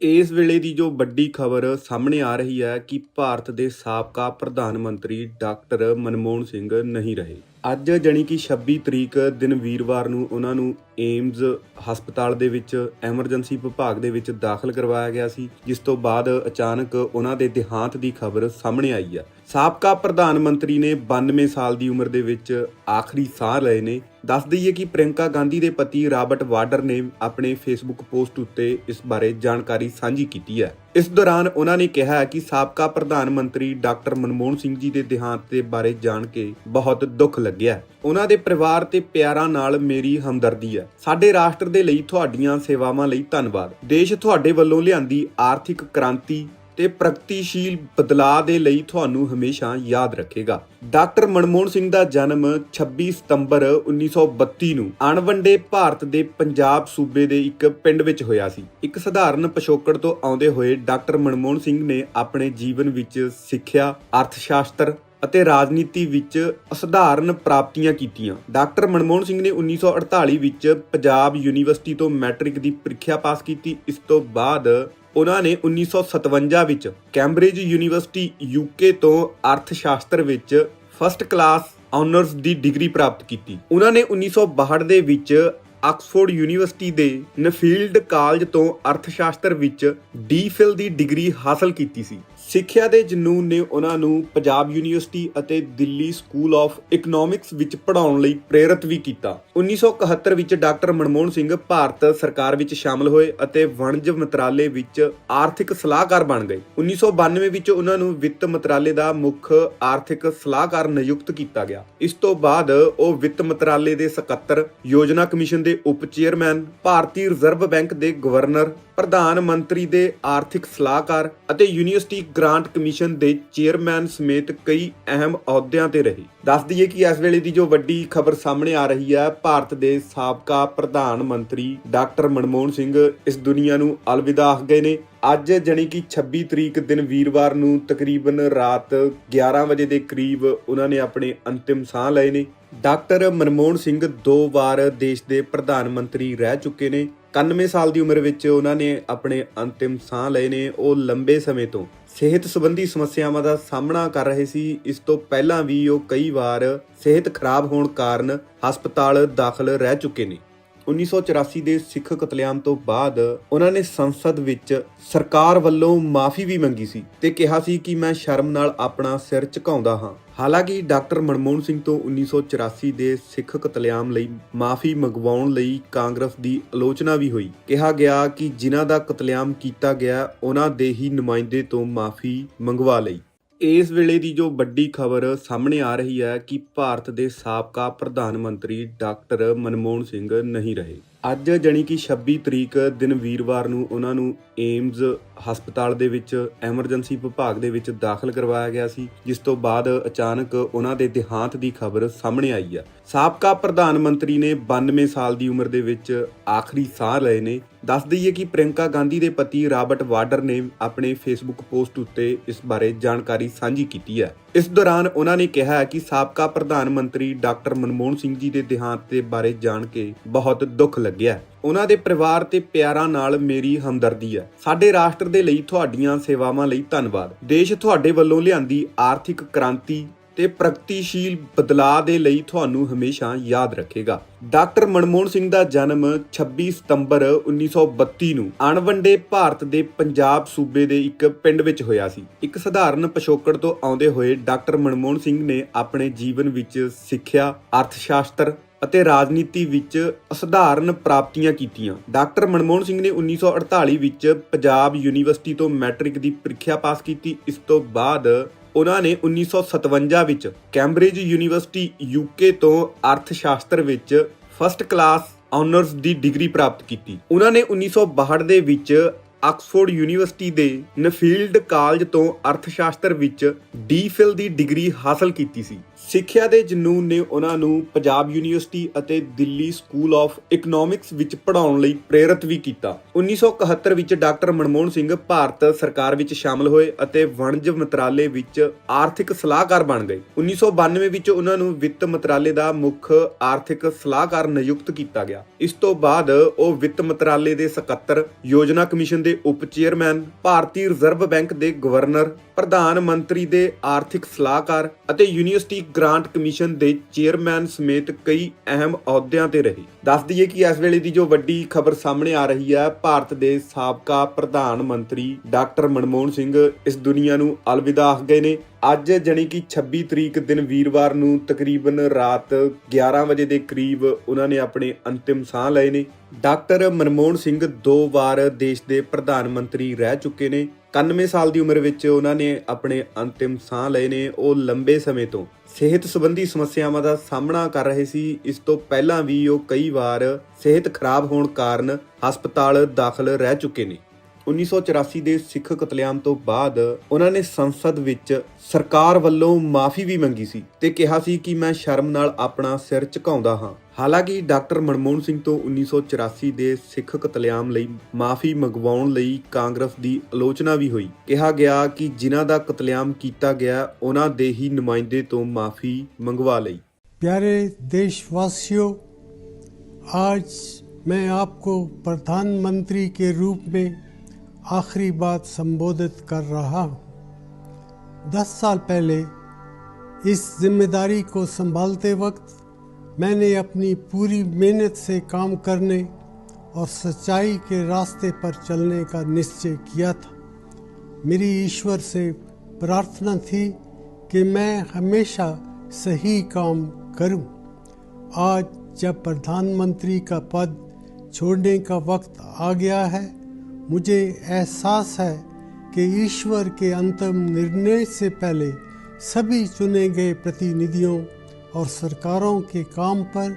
ਇਸ ਵੇਲੇ ਦੀ ਜੋ ਵੱਡੀ ਖਬਰ ਸਾਹਮਣੇ ਆ ਰਹੀ ਹੈ ਕਿ ਭਾਰਤ ਦੇ ਸਾਬਕਾ ਪ੍ਰਧਾਨ ਮੰਤਰੀ ਡਾਕਟਰ ਮਨਮੋਹਨ ਸਿੰਘ ਨਹੀਂ ਰਹੇ ਅੱਜ ਜਣੀ ਕਿ 26 ਤਰੀਕ ਦਿਨ ਵੀਰਵਾਰ ਨੂੰ ਉਹਨਾਂ ਨੂੰ ਏਮਜ਼ ਹਸਪਤਾਲ ਦੇ ਵਿੱਚ, ਐਮਰਜੈਂਸੀ ਵਿਭਾਗ ਦੇ ਵਿੱਚ ਦਾਖਲ ਕਰਵਾਇਆ ਗਿਆ ਸੀ, ਜਿਸ ਤੋਂ ਬਾਅਦ ਅਚਾਨਕ ਉਹਨਾਂ ਦੇ ਦੇਹਾਂਤ ਦੀ ਖਬਰ ਸਾਹਮਣੇ ਆਈ ਆ। ਸਾਬਕਾ ਪ੍ਰਧਾਨ ਮੰਤਰੀ ਨੇ 92 ਸਾਲ ਦੀ ਉਮਰ ਦੇ ਵਿੱਚ ਆਖਰੀ ਸਾਹ ਲਏ ਨੇ। ਦੱਸ ਦਈਏ ਕਿ ਪ੍ਰਿੰਕਾ ਗਾਂਧੀ ਦੇ ਪਤੀ ਰਾਬਰਟ ਵਾਡਰ ਨੇ ਆਪਣੇ ਫੇਸਬੁੱਕ ਪੋਸਟ ਉੱਤੇ ਇਸ ਬਾਰੇ ਜਾਣਕਾਰੀ ਸਾਂਝੀ ਕੀਤੀ ਹੈ। ਇਸ ਦੌਰਾਨ ਉਹਨਾਂ ਨੇ ਕਿਹਾ ਕਿ ਸਾਬਕਾ ਪ੍ਰਧਾਨ ਮੰਤਰੀ ਡਾਕਟਰ ਮਨਮੋਹਨ ਸਿੰਘ ਜੀ ਦੇ ਦੇਹਾਂਤ ਦੇ ਬਾਰੇ ਜਾਣ ਕੇ ਬਹੁਤ ਦੁੱਖ ਲੱਗਿਆ ਉਹਨਾਂ ਦੇ ਪਰਿਵਾਰ ਤੇ ਪਿਆਰਾਂ ਨਾਲ ਮੇਰੀ ਹਮਦਰਦੀ ਹੈ। ਸਾਡੇ ਰਾਸ਼ਟਰ ਦੇ ਲਈ ਤੁਹਾਡੀਆਂ ਸੇਵਾਵਾਂ ਲਈ ਧੰਨਵਾਦ। ਦੇਸ਼ ਤੁਹਾਡੇ ਵੱਲੋਂ ਲਿਆਂਦੀ ਆਰਥਿਕ ਕ੍ਰਾਂਤੀ ਤੇ ਪ੍ਰਗਤੀਸ਼ੀਲ ਬਦਲਾਅ ਦੇ ਲਈ ਤੁਹਾਨੂੰ ਹਮੇਸ਼ਾ ਯਾਦ ਰੱਖੇਗਾ। ਡਾਕਟਰ ਮਨਮੋਹਨ ਸਿੰਘ ਦਾ ਜਨਮ 26 ਸਤੰਬਰ 1932 ਨੂੰ ਅਣਵੰਡੇ ਭਾਰਤ ਦੇ ਪੰਜਾਬ ਸੂਬੇ ਦੇ ਇੱਕ ਪਿੰਡ ਵਿੱਚ ਹੋਇਆ ਸੀ। ਇੱਕ ਸਧਾਰਨ ਪਿਛੋਕੜ ਤੋਂ ਆਉਂਦੇ ਹੋਏ ਡਾਕਟਰ ਮਨਮੋਹਨ ਸਿੰਘ ਨੇ ਆਪਣੇ ਜੀਵਨ ਵਿੱਚ ਸਿੱਖਿਆ ਅਰਥ ਸ਼ਾਸਤਰ ਅਤੇ ਰਾਜਨੀਤੀ ਵਿੱਚ ਅਸਧਾਰਨ ਪ੍ਰਾਪਤੀਆਂ ਕੀਤੀਆਂ। ਡਾਕਟਰ ਮਨਮੋਹਨ ਸਿੰਘ ਨੇ 1948 ਵਿੱਚ ਪੰਜਾਬ ਯੂਨੀਵਰਸਿਟੀ ਤੋਂ ਮੈਟ੍ਰਿਕ ਦੀ ਪ੍ਰੀਖਿਆ ਪਾਸ ਕੀਤੀ। ਇਸ ਤੋਂ ਬਾਅਦ ਉਹਨਾਂ ਨੇ 1957 ਵਿੱਚ ਕੈਂਬਰਿਜ ਯੂਨੀਵਰਸਿਟੀ ਯੂਕੇ ਤੋਂ ਅਰਥ ਸ਼ਾਸਤਰ ਵਿੱਚ ਫਸਟ ਕਲਾਸ ਆਨਰਸ ਦੀ ਡਿਗਰੀ ਪ੍ਰਾਪਤ ਕੀਤੀ। ਉਹਨਾਂ ਨੇ 1962 ਦੇ ਵਿੱਚ ਆਕਸਫੋਰਡ ਯੂਨੀਵਰਸਿਟੀ ਦੇ ਨਫੀਲਡ ਕਾਲਜ ਤੋਂ ਅਰਥਸ਼ਾਸ਼ਤਰ ਵਿੱਚ ਡੀਫਿਲ ਦੀ ਡਿਗਰੀ ਹਾਸਲ ਕੀਤੀ ਸੀ। ਸਿੱਖਿਆ ਦੇ ਜਨੂਨ ਨੇ ਉਹਨਾਂ ਨੂੰ ਪੰਜਾਬ ਯੂਨੀਵਰਸਿਟੀ ਅਤੇ ਦਿੱਲੀ ਸਕੂਲ ਆਫ ਇਕਨੋਮਿਕਸ ਵਿੱਚ ਪੜ੍ਹਾਉਣ ਲਈ ਪ੍ਰੇਰਿਤ ਵੀ ਕੀਤਾ। 1971 ਵਿੱਚ ਡਾਕਟਰ ਮਨਮੋਹਨ ਸਿੰਘ ਭਾਰਤ ਸਰਕਾਰ ਵਿੱਚ ਸ਼ਾਮਲ ਹੋਏ ਅਤੇ ਵਣਜ ਮੰਤਰਾਲੇ ਵਿੱਚ ਆਰਥਿਕ ਸਲਾਹਕਾਰ ਬਣ ਗਏ। 1992 ਵਿੱਚ ਉਹਨਾਂ ਨੂੰ ਵਿੱਤ ਮੰਤਰਾਲੇ ਦਾ ਮੁੱਖ ਆਰਥਿਕ ਸਲਾਹਕਾਰ ਨਿਯੁਕਤ ਕੀਤਾ ਗਿਆ। ਇਸ ਤੋਂ ਬਾਅਦ ਉਹ ਵਿੱਤ ਮੰਤਰਾਲੇ ਦੇ ਸਕੱਤਰ, ਯੋਜਨਾ ਕਮਿਸ਼ਨ ਦੇ ਉਪ ਚੇਅਰਮੈਨ, ਭਾਰਤੀ ਰਿਜ਼ਰਵ ਬੈਂਕ ਦੇ ਗਵਰਨਰ, ਪ੍ਰਧਾਨ ਮੰਤਰੀ ਦੇ ਆਰਥਿਕ ਸਲਾਹਕਾਰ ਅਤੇ ਯੂਨੀਵਰਸਿਟੀ ਗ੍ਰਾਂਟ ਕਮਿਸ਼ਨ ਦੇ ਚੇਅਰਮੈਨ ਸਮੇਤ ਕਈ ਅਹਿਮ ਅਹੁਦਿਆਂ ਤੇ ਰਹੇ। ਦੱਸ ਦਈਏ ਕਿ ਇਸ ਵੇਲੇ ਦੀ ਜੋ ਵੱਡੀ ਖਬਰ ਸਾਹਮਣੇ ਆ ਰਹੀ ਹੈ, ਭਾਰਤ ਦੇ ਸਾਬਕਾ ਪ੍ਰਧਾਨ ਮੰਤਰੀ ਡਾਕਟਰ ਮਨਮੋਹਨ ਸਿੰਘ ਇਸ ਦੁਨੀਆ ਨੂੰ ਅਲਵਿਦਾ ਆਖ ਗਏ ਨੇ। ਅੱਜ ਜਾਣੀ ਕਿ 26 ਤਰੀਕ ਦਿਨ ਵੀਰਵਾਰ ਨੂੰ ਤਕਰੀਬਨ ਰਾਤ 11 ਵਜੇ ਦੇ ਕਰੀਬ ਉਹਨਾਂ ਨੇ ਆਪਣੇ ਅੰਤਿਮ ਸਾਹ ਲਏ ਨੇ। ਡਾਕਟਰ ਮਨਮੋਹਨ ਸਿੰਘ ਦੋ ਵਾਰ ਦੇਸ਼ ਦੇ ਪ੍ਰਧਾਨ ਮੰਤਰੀ ਰਹਿ ਚੁੱਕੇ ਨੇ। 91 ਸਾਲ ਦੀ ਉਮਰ ਵਿੱਚ ਉਹਨਾਂ ਨੇ ਆਪਣੇ ਅੰਤਿਮ ਸਾਹ ਲਏ ਨੇ। ਉਹ ਲੰਬੇ ਸਮੇਂ ਤੋਂ ਸਿਹਤ ਸੰਬੰਧੀ ਸਮੱਸਿਆਵਾਂ ਦਾ ਸਾਹਮਣਾ ਕਰ ਰਹੇ ਸੀ। ਇਸ ਤੋਂ ਪਹਿਲਾਂ ਵੀ ਉਹ ਕਈ ਵਾਰ ਸਿਹਤ ਖਰਾਬ ਹੋਣ ਕਾਰਨ ਹਸਪਤਾਲ ਦਾਖਲ ਰਹਿ ਚੁੱਕੇ ਨੇ। 1984 ਦੇ ਸਿੱਖ ਕਤਲੇਆਮ ਤੋਂ ਬਾਅਦ ਉਹਨਾਂ ਨੇ ਸੰਸਦ ਵਿੱਚ ਸਰਕਾਰ ਵੱਲੋਂ ਮਾਫੀ ਵੀ ਮੰਗੀ ਸੀ ਤੇ ਕਿਹਾ ਸੀ ਕਿ ਮੈਂ ਸ਼ਰਮ ਨਾਲ ਆਪਣਾ ਸਿਰ ਝੁਕਾਉਂਦਾ ਹਾਂ। ਹਾਲਾਂਕਿ ਡਾਕਟਰ ਮਨਮੋਹਨ ਸਿੰਘ ਤੋਂ 1984 ਦੇ ਸਿੱਖ ਕਤਲੇਆਮ ਲਈ ਮਾਫੀ ਮੰਗਵਾਉਣ ਲਈ ਕਾਂਗਰਸ ਦੀ ਆਲੋਚਨਾ ਵੀ ਹੋਈ। ਕਿਹਾ ਗਿਆ ਕਿ ਜਿਨ੍ਹਾਂ ਦਾ ਕਤਲੇਆਮ ਕੀਤਾ ਗਿਆ, ਉਹਨਾਂ ਦੇ ਹੀ ਨੁਮਾਇੰਦੇ ਤੋਂ ਮਾਫੀ ਮੰਗਵਾ ਲਈ। ਇਸ ਵੇਲੇ ਦੀ ਜੋ ਵੱਡੀ ਖਬਰ ਸਾਹਮਣੇ ਆ ਰਹੀ ਹੈ ਕਿ ਭਾਰਤ ਦੇ ਸਾਬਕਾ ਪ੍ਰਧਾਨ ਮੰਤਰੀ ਡਾਕਟਰ ਮਨਮੋਹਨ ਸਿੰਘ ਨਹੀਂ ਰਹੇ। ਅੱਜ ਜਾਣੀ ਕਿ 26 ਤਰੀਕ ਦਿਨ ਵੀਰਵਾਰ ਨੂੰ ਉਹਨਾਂ ਨੂੰ ਏਮਜ਼ ਹਸਪਤਾਲ ਦੇ ਵਿੱਚ, ਐਮਰਜੈਂਸੀ ਵਿਭਾਗ ਦੇ ਵਿੱਚ ਦਾਖਲ ਕਰਵਾਇਆ ਗਿਆ ਸੀ, ਜਿਸ ਤੋਂ ਬਾਅਦ ਅਚਾਨਕ ਉਹਨਾਂ ਦੇ ਦੇਹਾਂਤ ਦੀ ਖਬਰ ਸਾਹਮਣੇ ਆਈ ਆ। ਸਾਬਕਾ ਪ੍ਰਧਾਨ ਮੰਤਰੀ ਨੇ 92 ਸਾਲ ਦੀ ਉਮਰ ਦੇ ਵਿੱਚ ਆਖਰੀ ਸਾਹ ਲਏ ਨੇ। ਦੱਸ ਦਈਏ ਕਿ ਪ੍ਰਿੰਕਾ ਗਾਂਧੀ ਦੇ ਪਤੀ ਰਾਬਰਟ ਵਾਡਰ ਨੇ ਆਪਣੇ ਫੇਸਬੁੱਕ ਪੋਸਟ ਉੱਤੇ ਇਸ ਬਾਰੇ ਜਾਣਕਾਰੀ ਸਾਂਝੀ ਕੀਤੀ ਹੈ। ਇਸ ਦੌਰਾਨ ਉਹਨਾਂ ਨੇ ਕਿਹਾ ਕਿ ਸਾਬਕਾ ਪ੍ਰਧਾਨ ਮੰਤਰੀ ਡਾਕਟਰ ਮਨਮੋਹਨ ਸਿੰਘ ਜੀ ਦੇ ਦੇਹਾਂਤ ਦੇ ਬਾਰੇ ਜਾਣ ਕੇ ਬਹੁਤ ਦੁੱਖ ਲੱਗਿਆ ਉਹਨਾਂ ਦੇ ਪਰਿਵਾਰ ਤੇ ਪਿਆਰਾਂ ਨਾਲ ਮੇਰੀ ਹਮਦਰਦੀ ਹੈ। ਸਾਡੇ ਰਾਸ਼ਟਰ ਦੇ ਲਈ ਤੁਹਾਡੀਆਂ ਸੇਵਾਵਾਂ ਲਈ ਧੰਨਵਾਦ। ਦੇਸ਼ ਤੁਹਾਡੇ ਵੱਲੋਂ ਲਿਆਂਦੀ ਆਰਥਿਕ ਕ੍ਰਾਂਤੀ ਤੇ ਪ੍ਰਗਤੀਸ਼ੀਲ ਬਦਲਾਅ ਦੇ ਲਈ ਤੁਹਾਨੂੰ ਹਮੇਸ਼ਾ ਯਾਦ ਰੱਖੇਗਾ। ਡਾਕਟਰ ਮਨਮੋਹਨ ਸਿੰਘ ਦਾ ਜਨਮ 26 ਸਤੰਬਰ 1932 ਨੂੰ ਅਣਵੰਡੇ ਭਾਰਤ ਦੇ ਪੰਜਾਬ ਸੂਬੇ ਦੇ ਇੱਕ ਪਿੰਡ ਵਿੱਚ ਹੋਇਆ ਸੀ। ਇੱਕ ਸਧਾਰਨ ਪਿਛੋਕੜ ਤੋਂ ਆਉਂਦੇ ਹੋਏ ਡਾਕਟਰ ਮਨਮੋਹਨ ਸਿੰਘ ਨੇ ਆਪਣੇ ਜੀਵਨ ਵਿੱਚ ਸਿੱਖਿਆ ਅਰਥ ਸ਼ਾਸਤਰ ਅਤੇ ਰਾਜਨੀਤੀ ਵਿੱਚ ਅਸਧਾਰਨ ਪ੍ਰਾਪਤੀਆਂ ਕੀਤੀਆਂ। ਡਾਕਟਰ ਮਨਮੋਹਨ ਸਿੰਘ ਨੇ 1948 ਵਿੱਚ ਪੰਜਾਬ ਯੂਨੀਵਰਸਿਟੀ ਤੋਂ ਮੈਟ੍ਰਿਕ ਦੀ ਪ੍ਰੀਖਿਆ ਪਾਸ ਕੀਤੀ। ਇਸ ਤੋਂ ਬਾਅਦ ਉਹਨਾਂ ਨੇ 1957 ਵਿੱਚ ਕੈਂਬਰਿਜ ਯੂਨੀਵਰਸਿਟੀ ਯੂਕੇ ਤੋਂ ਅਰਥ ਸ਼ਾਸਤਰ ਵਿੱਚ ਫਸਟ ਕਲਾਸ ਆਨਰਸ ਦੀ ਡਿਗਰੀ ਪ੍ਰਾਪਤ ਕੀਤੀ। ਉਹਨਾਂ ਨੇ 1962 ਦੇ ਵਿੱਚ ਆਕਸਫੋਰਡ ਯੂਨੀਵਰਸਿਟੀ ਦੇ ਨਫੀਲਡ ਕਾਲਜ ਤੋਂ ਅਰਥਸ਼ਾਸ਼ਤਰ ਵਿੱਚ ਡੀਫਿਲ ਦੀ ਡਿਗਰੀ ਹਾਸਲ ਕੀਤੀ ਸੀ। ਸਿੱਖਿਆ ਦੇ ਜਨੂਨ ਨੇ ਉਹਨਾਂ ਨੂੰ ਪੰਜਾਬ ਯੂਨੀਵਰਸਿਟੀ ਅਤੇ ਦਿੱਲੀ ਸਕੂਲ ਆਫ ਇਕਨੋਮਿਕਸ ਵਿੱਚ ਪੜ੍ਹਾਉਣ ਲਈ ਪ੍ਰੇਰਿਤ ਵੀ ਕੀਤਾ। 1971 ਵਿੱਚ ਡਾਕਟਰ ਮਨਮੋਹਨ ਸਿੰਘ ਭਾਰਤ ਸਰਕਾਰ ਵਿੱਚ ਸ਼ਾਮਲ ਹੋਏ ਅਤੇ ਵਣਜ ਮੰਤਰਾਲੇ ਵਿੱਚ ਆਰਥਿਕ ਸਲਾਹਕਾਰ ਬਣ ਗਏ। 1992 ਵਿੱਚ ਉਹਨਾਂ ਨੂੰ ਵਿੱਤ ਮੰਤਰਾਲੇ ਦਾ ਮੁੱਖ ਆਰਥਿਕ ਸਲਾਹਕਾਰ ਨਿਯੁਕਤ ਕੀਤਾ ਗਿਆ। ਇਸ ਤੋਂ ਬਾਅਦ ਉਹ ਵਿੱਤ ਮੰਤਰਾਲੇ ਦੇ ਸਕੱਤਰ, ਯੋਜਨਾ ਕਮਿਸ਼ਨ ਦੇ ਉਪ ਚੇਅਰਮੈਨ ਭਾਰਤੀ ਰਿਜ਼ਰਵ ਬੈਂਕ ਦੇ ਗਵਰਨਰ ਪ੍ਰਧਾਨ ਮੰਤਰੀ ਦੇ ਆਰਥਿਕ ਸਲਾਹਕਾਰ ਅਤੇ ਯੂਨੀਵਰਸਿਟੀ ਗ੍ਰਾਂਟ ਕਮਿਸ਼ਨ ਦੇ ਚੇਅਰਮੈਨ ਸਮੇਤ ਕਈ ਅਹਿਮ ਅਹੁਦਿਆਂ ਤੇ ਰਹੇ। ਦੱਸ ਦਈਏ ਕਿ ਇਸ ਵੇਲੇ ਦੀ ਜੋ ਵੱਡੀ ਖਬਰ ਸਾਹਮਣੇ ਆ ਰਹੀ ਹੈ, ਭਾਰਤ ਦੇ ਸਾਬਕਾ ਪ੍ਰਧਾਨ ਮੰਤਰੀ ਡਾਕਟਰ ਮਨਮੋਹਨ ਸਿੰਘ ਇਸ ਦੁਨੀਆ ਨੂੰ ਅਲਵਿਦਾ ਆਖ ਗਏ ਨੇ। ਅੱਜ ਜਾਣੀ ਕਿ 26 ਤਰੀਕ ਦਿਨ ਵੀਰਵਾਰ ਨੂੰ ਤਕਰੀਬਨ ਰਾਤ 11 ਵਜੇ ਦੇ ਕਰੀਬ ਉਹਨਾਂ ਨੇ ਆਪਣੇ ਅੰਤਿਮ ਸਾਹ ਲਏ ਨੇ। ਡਾਕਟਰ ਮਨਮੋਹਨ ਸਿੰਘ ਦੋ ਵਾਰ ਦੇਸ਼ ਦੇ ਪ੍ਰਧਾਨ ਮੰਤਰੀ ਰਹਿ ਚੁੱਕੇ ਨੇ। 91 ਸਾਲ ਦੀ ਉਮਰ ਵਿੱਚ ਉਹਨਾਂ ਨੇ ਆਪਣੇ ਅੰਤਿਮ ਸਾਹ ਲਏ ਨੇ। ਉਹ ਲੰਬੇ ਸਮੇਂ ਤੋਂ ਸਿਹਤ ਸੰਬੰਧੀ ਸਮੱਸਿਆਵਾਂ ਦਾ ਸਾਹਮਣਾ ਕਰ ਰਹੇ ਸੀ। ਇਸ ਤੋਂ ਪਹਿਲਾਂ ਵੀ ਉਹ ਕਈ ਵਾਰ ਸਿਹਤ ਖਰਾਬ ਹੋਣ ਕਾਰਨ ਹਸਪਤਾਲ ਦਾਖਲ ਰਹਿ ਚੁੱਕੇ ਨੇ। 1984 ਦੇ ਸਿੱਖ ਕਤਲੇਆਮ ਤੋਂ ਬਾਅਦ ਉਹਨਾਂ ਨੇ ਸੰਸਦ ਵਿੱਚ ਸਰਕਾਰ ਵੱਲੋਂ ਮਾਫੀ ਵੀ ਮੰਗੀ ਸੀ ਤੇ ਕਿਹਾ ਸੀ ਕਿ ਮੈਂ ਸ਼ਰਮ ਨਾਲ ਆਪਣਾ ਸਿਰ ਝੁਕਾਉਂਦਾ ਹਾਂ ਹਾਲਾਂਕਿ ਡਾਕਟਰ ਮਨਮੋਹਨ ਸਿੰਘ ਤੋਂ 1984 ਦੇ ਸਿੱਖ ਕਤਲੇਆਮ ਲਈ ਮਾਫੀ ਮੰਗਵਾਉਣ ਲਈ ਕਾਂਗਰਸ ਦੀ ਆਲੋਚਨਾ ਵੀ ਹੋਈ ਕਿਹਾ ਗਿਆ ਕਿ ਜਿਨ੍ਹਾਂ ਦਾ ਕਤਲੇਆਮ ਕੀਤਾ ਗਿਆ ਉਹਨਾਂ ਦੇ ਹੀ ਨੁਮਾਇੰਦੇ ਤੋਂ ਮਾਫੀ ਮੰਗਵਾ ਲਈ प्यारे देशवासियों आज मैं आपको प्रधानमंत्री के रूप में आखिरी बात संबोधित कर रहा हूँ दस साल पहले इस ज़िम्मेदारी को संभालते वक्त मैंने अपनी पूरी मेहनत से काम करने और सच्चाई के रास्ते पर चलने का निश्चय किया था मेरी ईश्वर से प्रार्थना थी कि मैं हमेशा सही काम करूँ। आज जब प्रधानमंत्री का पद छोड़ने का वक्त आ गया है मुझे एहसास है कि ईश्वर के अंतिम निर्णय से पहले सभी चुने गए प्रतिनिधियों और सरकारों के काम पर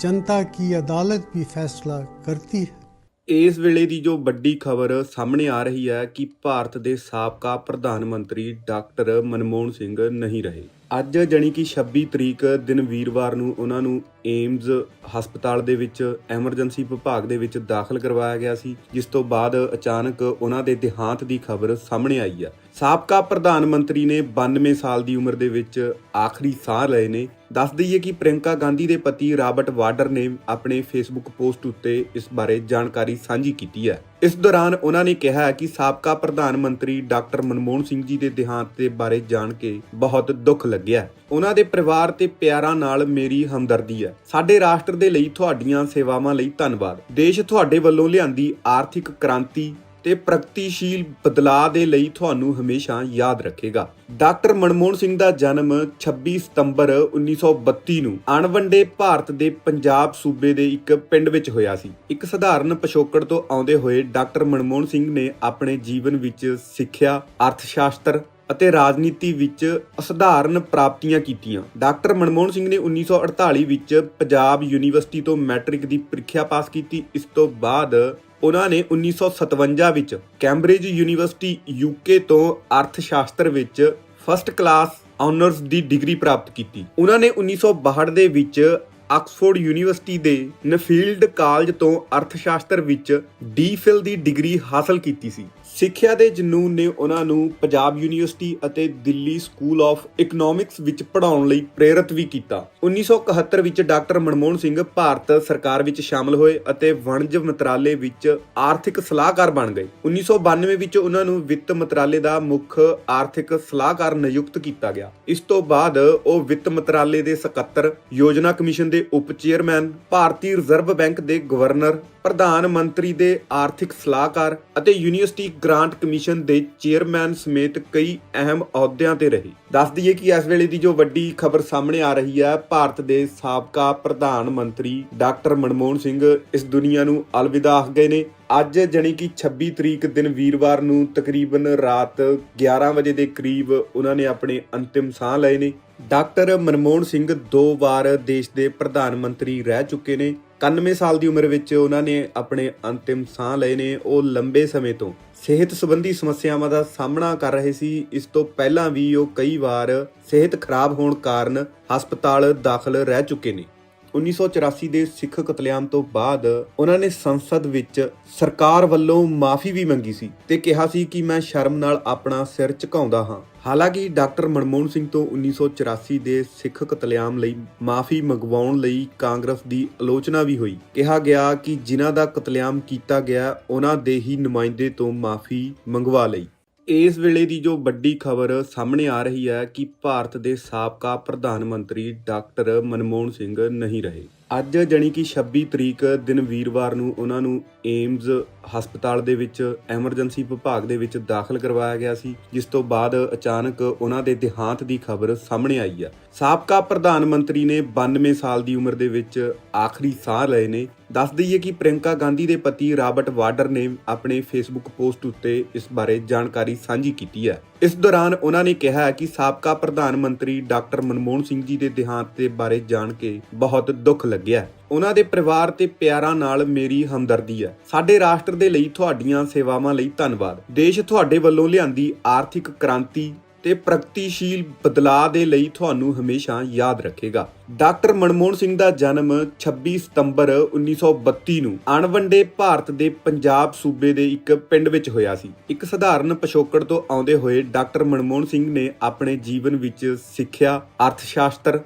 जनता की अदालत भी फैसला करती है ਇਸ ਵੇਲੇ ਦੀ ਜੋ ਵੱਡੀ ਖਬਰ ਸਾਹਮਣੇ ਆ ਰਹੀ ਹੈ ਕਿ ਭਾਰਤ ਦੇ ਸਾਬਕਾ ਪ੍ਰਧਾਨ ਮੰਤਰੀ ਡਾਕਟਰ ਮਨਮੋਹਨ ਸਿੰਘ ਨਹੀਂ ਰਹੇ ਅੱਜ ਜਾਣੀ ਕਿ 26 ਤਰੀਕ ਦਿਨ ਵੀਰਵਾਰ ਨੂੰ ਉਹਨਾਂ ਨੂੰ ਏਮਜ਼ ਹਸਪਤਾਲ ਦੇ ਵਿੱਚ, ਐਮਰਜੈਂਸੀ ਵਿਭਾਗ ਦੇ ਵਿੱਚ ਦਾਖਲ ਕਰਵਾਇਆ ਗਿਆ ਸੀ, ਜਿਸ ਤੋਂ ਬਾਅਦ ਅਚਾਨਕ ਉਹਨਾਂ ਦੇ ਦੇਹਾਂਤ ਦੀ ਖਬਰ ਸਾਹਮਣੇ ਆਈ ਆ। ਸਾਬਕਾ ਪ੍ਰਧਾਨ ਮੰਤਰੀ ਨੇ 92 ਸਾਲ ਦੀ ਉਮਰ ਦੇ ਵਿੱਚ ਆਖਰੀ ਸਾਹ ਲਏ ਨੇ। ਦੱਸ ਦਈਏ ਕਿ ਪ੍ਰਿਯੰਕਾ ਗਾਂਧੀ ਦੇ ਪਤੀ ਰਾਬਰਟ ਵਾਡਰ ਨੇ ਆਪਣੇ ਫੇਸਬੁੱਕ ਪੋਸਟ ਉੱਤੇ ਇਸ ਬਾਰੇ ਜਾਣਕਾਰੀ ਸਾਂਝੀ ਕੀਤੀ ਹੈ। ਇਸ ਦੌਰਾਨ ਉਹਨਾਂ ਨੇ ਕਿਹਾ ਕਿ ਸਾਬਕਾ ਪ੍ਰਧਾਨ ਮੰਤਰੀ ਡਾਕਟਰ ਮਨਮੋਹਨ ਸਿੰਘ ਜੀ ਦੇ ਦੇਹਾਂਤ ਦੇ ਬਾਰੇ ਜਾਣ ਕੇ ਬਹੁਤ ਦੁੱਖ ਲੱਗਿਆ ਉਹਨਾਂ ਦੇ ਪਰਿਵਾਰ ਤੇ ਪਿਆਰਾਂ ਨਾਲ ਮੇਰੀ ਹਮਦਰਦੀ ਹੈ। ਸਾਡੇ ਰਾਸ਼ਟਰ ਦੇ ਲਈ ਤੁਹਾਡੀਆਂ ਸੇਵਾਵਾਂ ਲਈ ਧੰਨਵਾਦ। ਦੇਸ਼ ਤੁਹਾਡੇ ਵੱਲੋਂ ਲਿਆਂਦੀ ਆਰਥਿਕ ਕ੍ਰਾਂਤੀ ਤੇ ਪ੍ਰਗਤੀਸ਼ੀਲ ਬਦਲਾਅ ਦੇ ਲਈ ਤੁਹਾਨੂੰ ਹਮੇਸ਼ਾ ਯਾਦ ਰੱਖੇਗਾ। ਡਾਕਟਰ ਮਨਮੋਹਨ ਸਿੰਘ ਦਾ ਜਨਮ 26 ਸਤੰਬਰ 1932 ਨੂੰ ਅਣਵੰਡੇ ਭਾਰਤ ਦੇ ਪੰਜਾਬ ਸੂਬੇ ਦੇ ਇੱਕ ਪਿੰਡ ਵਿੱਚ ਹੋਇਆ ਸੀ। ਇੱਕ ਸਧਾਰਨ ਪਿਛੋਕੜ ਤੋਂ ਆਉਂਦੇ ਹੋਏ ਡਾਕਟਰ ਮਨਮੋਹਨ ਸਿੰਘ ਨੇ ਆਪਣੇ ਜੀਵਨ ਵਿੱਚ ਸਿੱਖਿਆ ਅਰਥ ਸ਼ਾਸਤਰ ਅਤੇ ਰਾਜਨੀਤੀ ਵਿੱਚ ਅਸਧਾਰਨ ਪ੍ਰਾਪਤੀਆਂ ਕੀਤੀਆਂ। ਡਾਕਟਰ ਮਨਮੋਹਨ ਸਿੰਘ ਨੇ 1948 ਵਿੱਚ ਪੰਜਾਬ ਯੂਨੀਵਰਸਿਟੀ ਤੋਂ ਮੈਟ੍ਰਿਕ ਦੀ ਪ੍ਰੀਖਿਆ ਪਾਸ ਕੀਤੀ। ਇਸ ਤੋਂ ਬਾਅਦ ਉਹਨਾਂ ਨੇ 1957 ਵਿੱਚ ਕੈਂਬਰਿਜ ਯੂਨੀਵਰਸਿਟੀ ਯੂਕੇ ਤੋਂ ਅਰਥ ਸ਼ਾਸਤਰ ਵਿੱਚ ਫਸਟ ਕਲਾਸ ਆਨਰਸ ਦੀ ਡਿਗਰੀ ਪ੍ਰਾਪਤ ਕੀਤੀ। ਉਹਨਾਂ ਨੇ 1962 ਦੇ ਵਿੱਚ ਆਕਸਫੋਰਡ ਯੂਨੀਵਰਸਿਟੀ ਦੇ ਨਫੀਲਡ ਕਾਲਜ ਤੋਂ ਅਰਥ ਸ਼ਾਸਤਰ ਵਿੱਚ ਡੀਫਿਲ ਦੀ ਡਿਗਰੀ ਹਾਸਲ ਕੀਤੀ ਸੀ। ਸਿੱਖਿਆ ਦੇ ਜਨੂਨ ਨੇ ਉਹਨਾਂ ਨੂੰ ਪੰਜਾਬ ਯੂਨੀਵਰਸਿਟੀ ਅਤੇ ਦਿੱਲੀ ਸਕੂਲ ਆਫ ਇਕਨੋਮਿਕਸ ਵਿੱਚ ਪੜ੍ਹਾਉਣ ਲਈ ਪ੍ਰੇਰਿਤ ਵੀ ਕੀਤਾ। 1971 ਵਿੱਚ ਡਾਕਟਰ ਮਨਮੋਹਨ ਸਿੰਘ ਭਾਰਤ ਸਰਕਾਰ ਵਿੱਚ ਸ਼ਾਮਲ ਹੋਏ ਅਤੇ ਵਣਜ ਮੰਤਰਾਲੇ ਵਿੱਚ ਆਰਥਿਕ ਸਲਾਹਕਾਰ ਬਣ ਗਏ। 1992 ਵਿੱਚ ਉਹਨਾਂ ਨੂੰ ਵਿੱਤ ਮੰਤਰਾਲੇ ਦਾ ਮੁੱਖ ਆਰਥਿਕ ਸਲਾਹਕਾਰ ਨਿਯੁਕਤ ਕੀਤਾ ਗਿਆ। ਇਸ ਤੋਂ ਬਾਅਦ ਉਹ ਵਿੱਤ ਮੰਤਰਾਲੇ ਦੇ ਸਕੱਤਰ, ਯੋਜਨਾ ਕਮਿਸ਼ਨ ਦੇ ਉਪ ਚੇਅਰਮੈਨ ਭਾਰਤੀ ਰਿਜ਼ਰਵ ਬੈਂਕ ਦੇ ਗਵਰਨਰ ਪ੍ਰਧਾਨ ਮੰਤਰੀ ਦੇ ਆਰਥਿਕ ਸਲਾਹਕਾਰ ਅਤੇ ਯੂਨੀਵਰਸਿਟੀ ਗ੍ਰਾਂਟ ਕਮਿਸ਼ਨ ਦੇ ਚੇਅਰਮੈਨ ਸਮੇਤ ਕਈ ਅਹਿਮ ਅਹੁਦਿਆਂ ਤੇ ਰਹੇ। ਦੱਸ ਦਈਏ ਕਿ ਇਸ ਵੇਲੇ ਦੀ ਜੋ ਵੱਡੀ ਖਬਰ ਸਾਹਮਣੇ ਆ ਰਹੀ ਹੈ, ਭਾਰਤ ਦੇ ਸਾਬਕਾ ਪ੍ਰਧਾਨ ਮੰਤਰੀ ਡਾਕਟਰ ਮਨਮੋਹਨ ਸਿੰਘ ਇਸ ਦੁਨੀਆ ਨੂੰ ਅਲਵਿਦਾ ਆਖ ਗਏ ਨੇ। ਅੱਜ ਜਾਣੀ ਕਿ 26 ਤਰੀਕ ਦਿਨ ਵੀਰਵਾਰ ਨੂੰ ਤਕਰੀਬਨ ਰਾਤ 11 ਵਜੇ ਦੇ ਕਰੀਬ ਉਹਨਾਂ ਨੇ ਆਪਣੇ ਅੰਤਿਮ ਸਾਹ ਲਏ ਨੇ। ਡਾਕਟਰ ਮਨਮੋਹਨ ਸਿੰਘ ਦੋ ਵਾਰ ਦੇਸ਼ ਦੇ ਪ੍ਰਧਾਨ ਮੰਤਰੀ ਰਹਿ ਚੁੱਕੇ ਨੇ। 91 ਸਾਲ ਦੀ ਉਮਰ ਵਿੱਚ ਉਹਨਾਂ ਨੇ ਆਪਣੇ ਅੰਤਿਮ ਸਾਹ ਲਏ ਨੇ। ਉਹ ਲੰਬੇ ਸਮੇਂ ਤੋਂ ਸਿਹਤ ਸੰਬੰਧੀ ਸਮੱਸਿਆਵਾਂ ਦਾ ਸਾਹਮਣਾ ਕਰ ਰਹੇ ਸੀ। ਇਸ ਤੋਂ ਪਹਿਲਾਂ ਵੀ ਉਹ ਕਈ ਵਾਰ ਸਿਹਤ ਖਰਾਬ ਹੋਣ ਕਾਰਨ ਹਸਪਤਾਲ ਦਾਖਲ ਰਹਿ ਚੁੱਕੇ ਨੇ। 1984 ਦੇ ਸਿੱਖ ਕਤਲੇਆਮ ਤੋਂ ਬਾਅਦ ਉਹਨਾਂ ਨੇ ਸੰਸਦ ਵਿੱਚ ਸਰਕਾਰ ਵੱਲੋਂ ਮਾਫੀ ਵੀ ਮੰਗੀ ਸੀ ਤੇ ਕਿਹਾ ਸੀ ਕਿ ਮੈਂ ਸ਼ਰਮ ਨਾਲ ਆਪਣਾ ਸਿਰ ਝੁਕਾਉਂਦਾ ਹਾਂ। ਹਾਲਾਂਕਿ ਡਾਕਟਰ ਮਨਮੋਹਨ ਸਿੰਘ ਤੋਂ 1984 ਦੇ ਸਿੱਖ ਕਤਲੇਆਮ ਲਈ ਮਾਫੀ ਮੰਗਵਾਉਣ ਲਈ ਕਾਂਗਰਸ ਦੀ ਆਲੋਚਨਾ ਵੀ ਹੋਈ। ਕਿਹਾ ਗਿਆ ਕਿ ਜਿਨ੍ਹਾਂ ਦਾ ਕਤਲੇਆਮ ਕੀਤਾ ਗਿਆ, ਉਹਨਾਂ ਦੇ ਹੀ ਨੁਮਾਇੰਦੇ ਤੋਂ ਮਾਫੀ ਮੰਗਵਾ ਲਈ। ਇਸ ਵੇਲੇ ਦੀ ਜੋ ਵੱਡੀ ਖਬਰ ਸਾਹਮਣੇ ਆ ਰਹੀ ਹੈ ਕਿ ਭਾਰਤ ਦੇ ਸਾਬਕਾ ਪ੍ਰਧਾਨ ਮੰਤਰੀ ਡਾਕਟਰ ਮਨਮੋਹਨ ਸਿੰਘ ਨਹੀਂ ਰਹੇ। ਅੱਜ ਜਾਣੀ ਕਿ 26 ਤਰੀਕ ਦਿਨ ਵੀਰਵਾਰ ਨੂੰ ਉਹਨਾਂ ਨੂੰ ਏਮਜ਼ ਹਸਪਤਾਲ ਦੇ ਵਿੱਚ ਐਮਰਜੈਂਸੀ ਵਿਭਾਗ ਦੇ ਵਿੱਚ ਦਾਖਲ ਕਰਵਾਇਆ ਗਿਆ ਸੀ, ਜਿਸ ਤੋਂ ਬਾਅਦ ਅਚਾਨਕ ਉਹਨਾਂ ਦੇ ਦੇਹਾਂਤ ਦੀ ਖਬਰ ਸਾਹਮਣੇ ਆਈ ਆ ਸਾਬਕਾ ਪ੍ਰਧਾਨ ਮੰਤਰੀ ਨੇ 92 ਸਾਲ ਦੀ ਉਮਰ ਦੇ ਵਿੱਚ ਆਖਰੀ ਸਾਹ ਲਏ ਨੇ ਦੱਸ ਦਈਏ ਕਿ ਪ੍ਰਿਯੰਕਾ ਗਾਂਧੀ ਦੇ ਪਤੀ ਰਾਬਰਟ ਵਾਡਰ ਨੇ ਆਪਣੇ ਫੇਸਬੁੱਕ ਪੋਸਟ ਉੱਤੇ ਇਸ ਬਾਰੇ ਜਾਣਕਾਰੀ ਸਾਂਝੀ ਕੀਤੀ ਹੈ। ਇਸ ਦੌਰਾਨ ਉਹਨਾਂ ਨੇ ਕਿਹਾ ਕਿ ਸਾਬਕਾ ਪ੍ਰਧਾਨ ਮੰਤਰੀ ਡਾਕਟਰ ਮਨਮੋਹਨ ਸਿੰਘ ਜੀ ਦੇ ਦੇਹਾਂਤ ਦੇ ਬਾਰੇ ਜਾਣ ਕੇ ਬਹੁਤ ਦੁੱਖ ਲੱਗਿਆ ਉਹਨਾਂ ਦੇ ਪਰਿਵਾਰ ਤੇ ਪਿਆਰਾਂ ਨਾਲ ਮੇਰੀ ਹਮਦਰਦੀ ਹੈ। ਸਾਡੇ ਰਾਸ਼ਟਰ ਦੇ ਲਈ ਤੁਹਾਡੀਆਂ ਸੇਵਾਵਾਂ ਲਈ ਧੰਨਵਾਦ। ਦੇਸ਼ ਤੁਹਾਡੇ ਵੱਲੋਂ ਲਿਆਂਦੀ ਆਰਥਿਕ ਕ੍ਰਾਂਤੀ ਤੇ ਪ੍ਰਗਤੀਸ਼ੀਲ ਬਦਲਾਅ ਦੇ ਲਈ ਤੁਹਾਨੂੰ ਹਮੇਸ਼ਾ ਯਾਦ ਰੱਖੇਗਾ। ਡਾਕਟਰ ਮਨਮੋਹਨ ਸਿੰਘ ਦਾ ਜਨਮ 26 ਸਤੰਬਰ 1932 ਨੂੰ ਅਣਵੰਡੇ ਭਾਰਤ ਦੇ ਪੰਜਾਬ ਸੂਬੇ ਦੇ ਇੱਕ ਪਿੰਡ ਵਿੱਚ ਹੋਇਆ ਸੀ। ਇੱਕ ਸਧਾਰਨ ਪਿਛੋਕੜ ਤੋਂ ਆਉਂਦੇ ਹੋਏ ਡਾਕਟਰ ਮਨਮੋਹਨ ਸਿੰਘ ਨੇ ਆਪਣੇ ਜੀਵਨ ਵਿੱਚ ਸਿੱਖਿਆ ਅਰਥ ਸ਼ਾਸਤਰ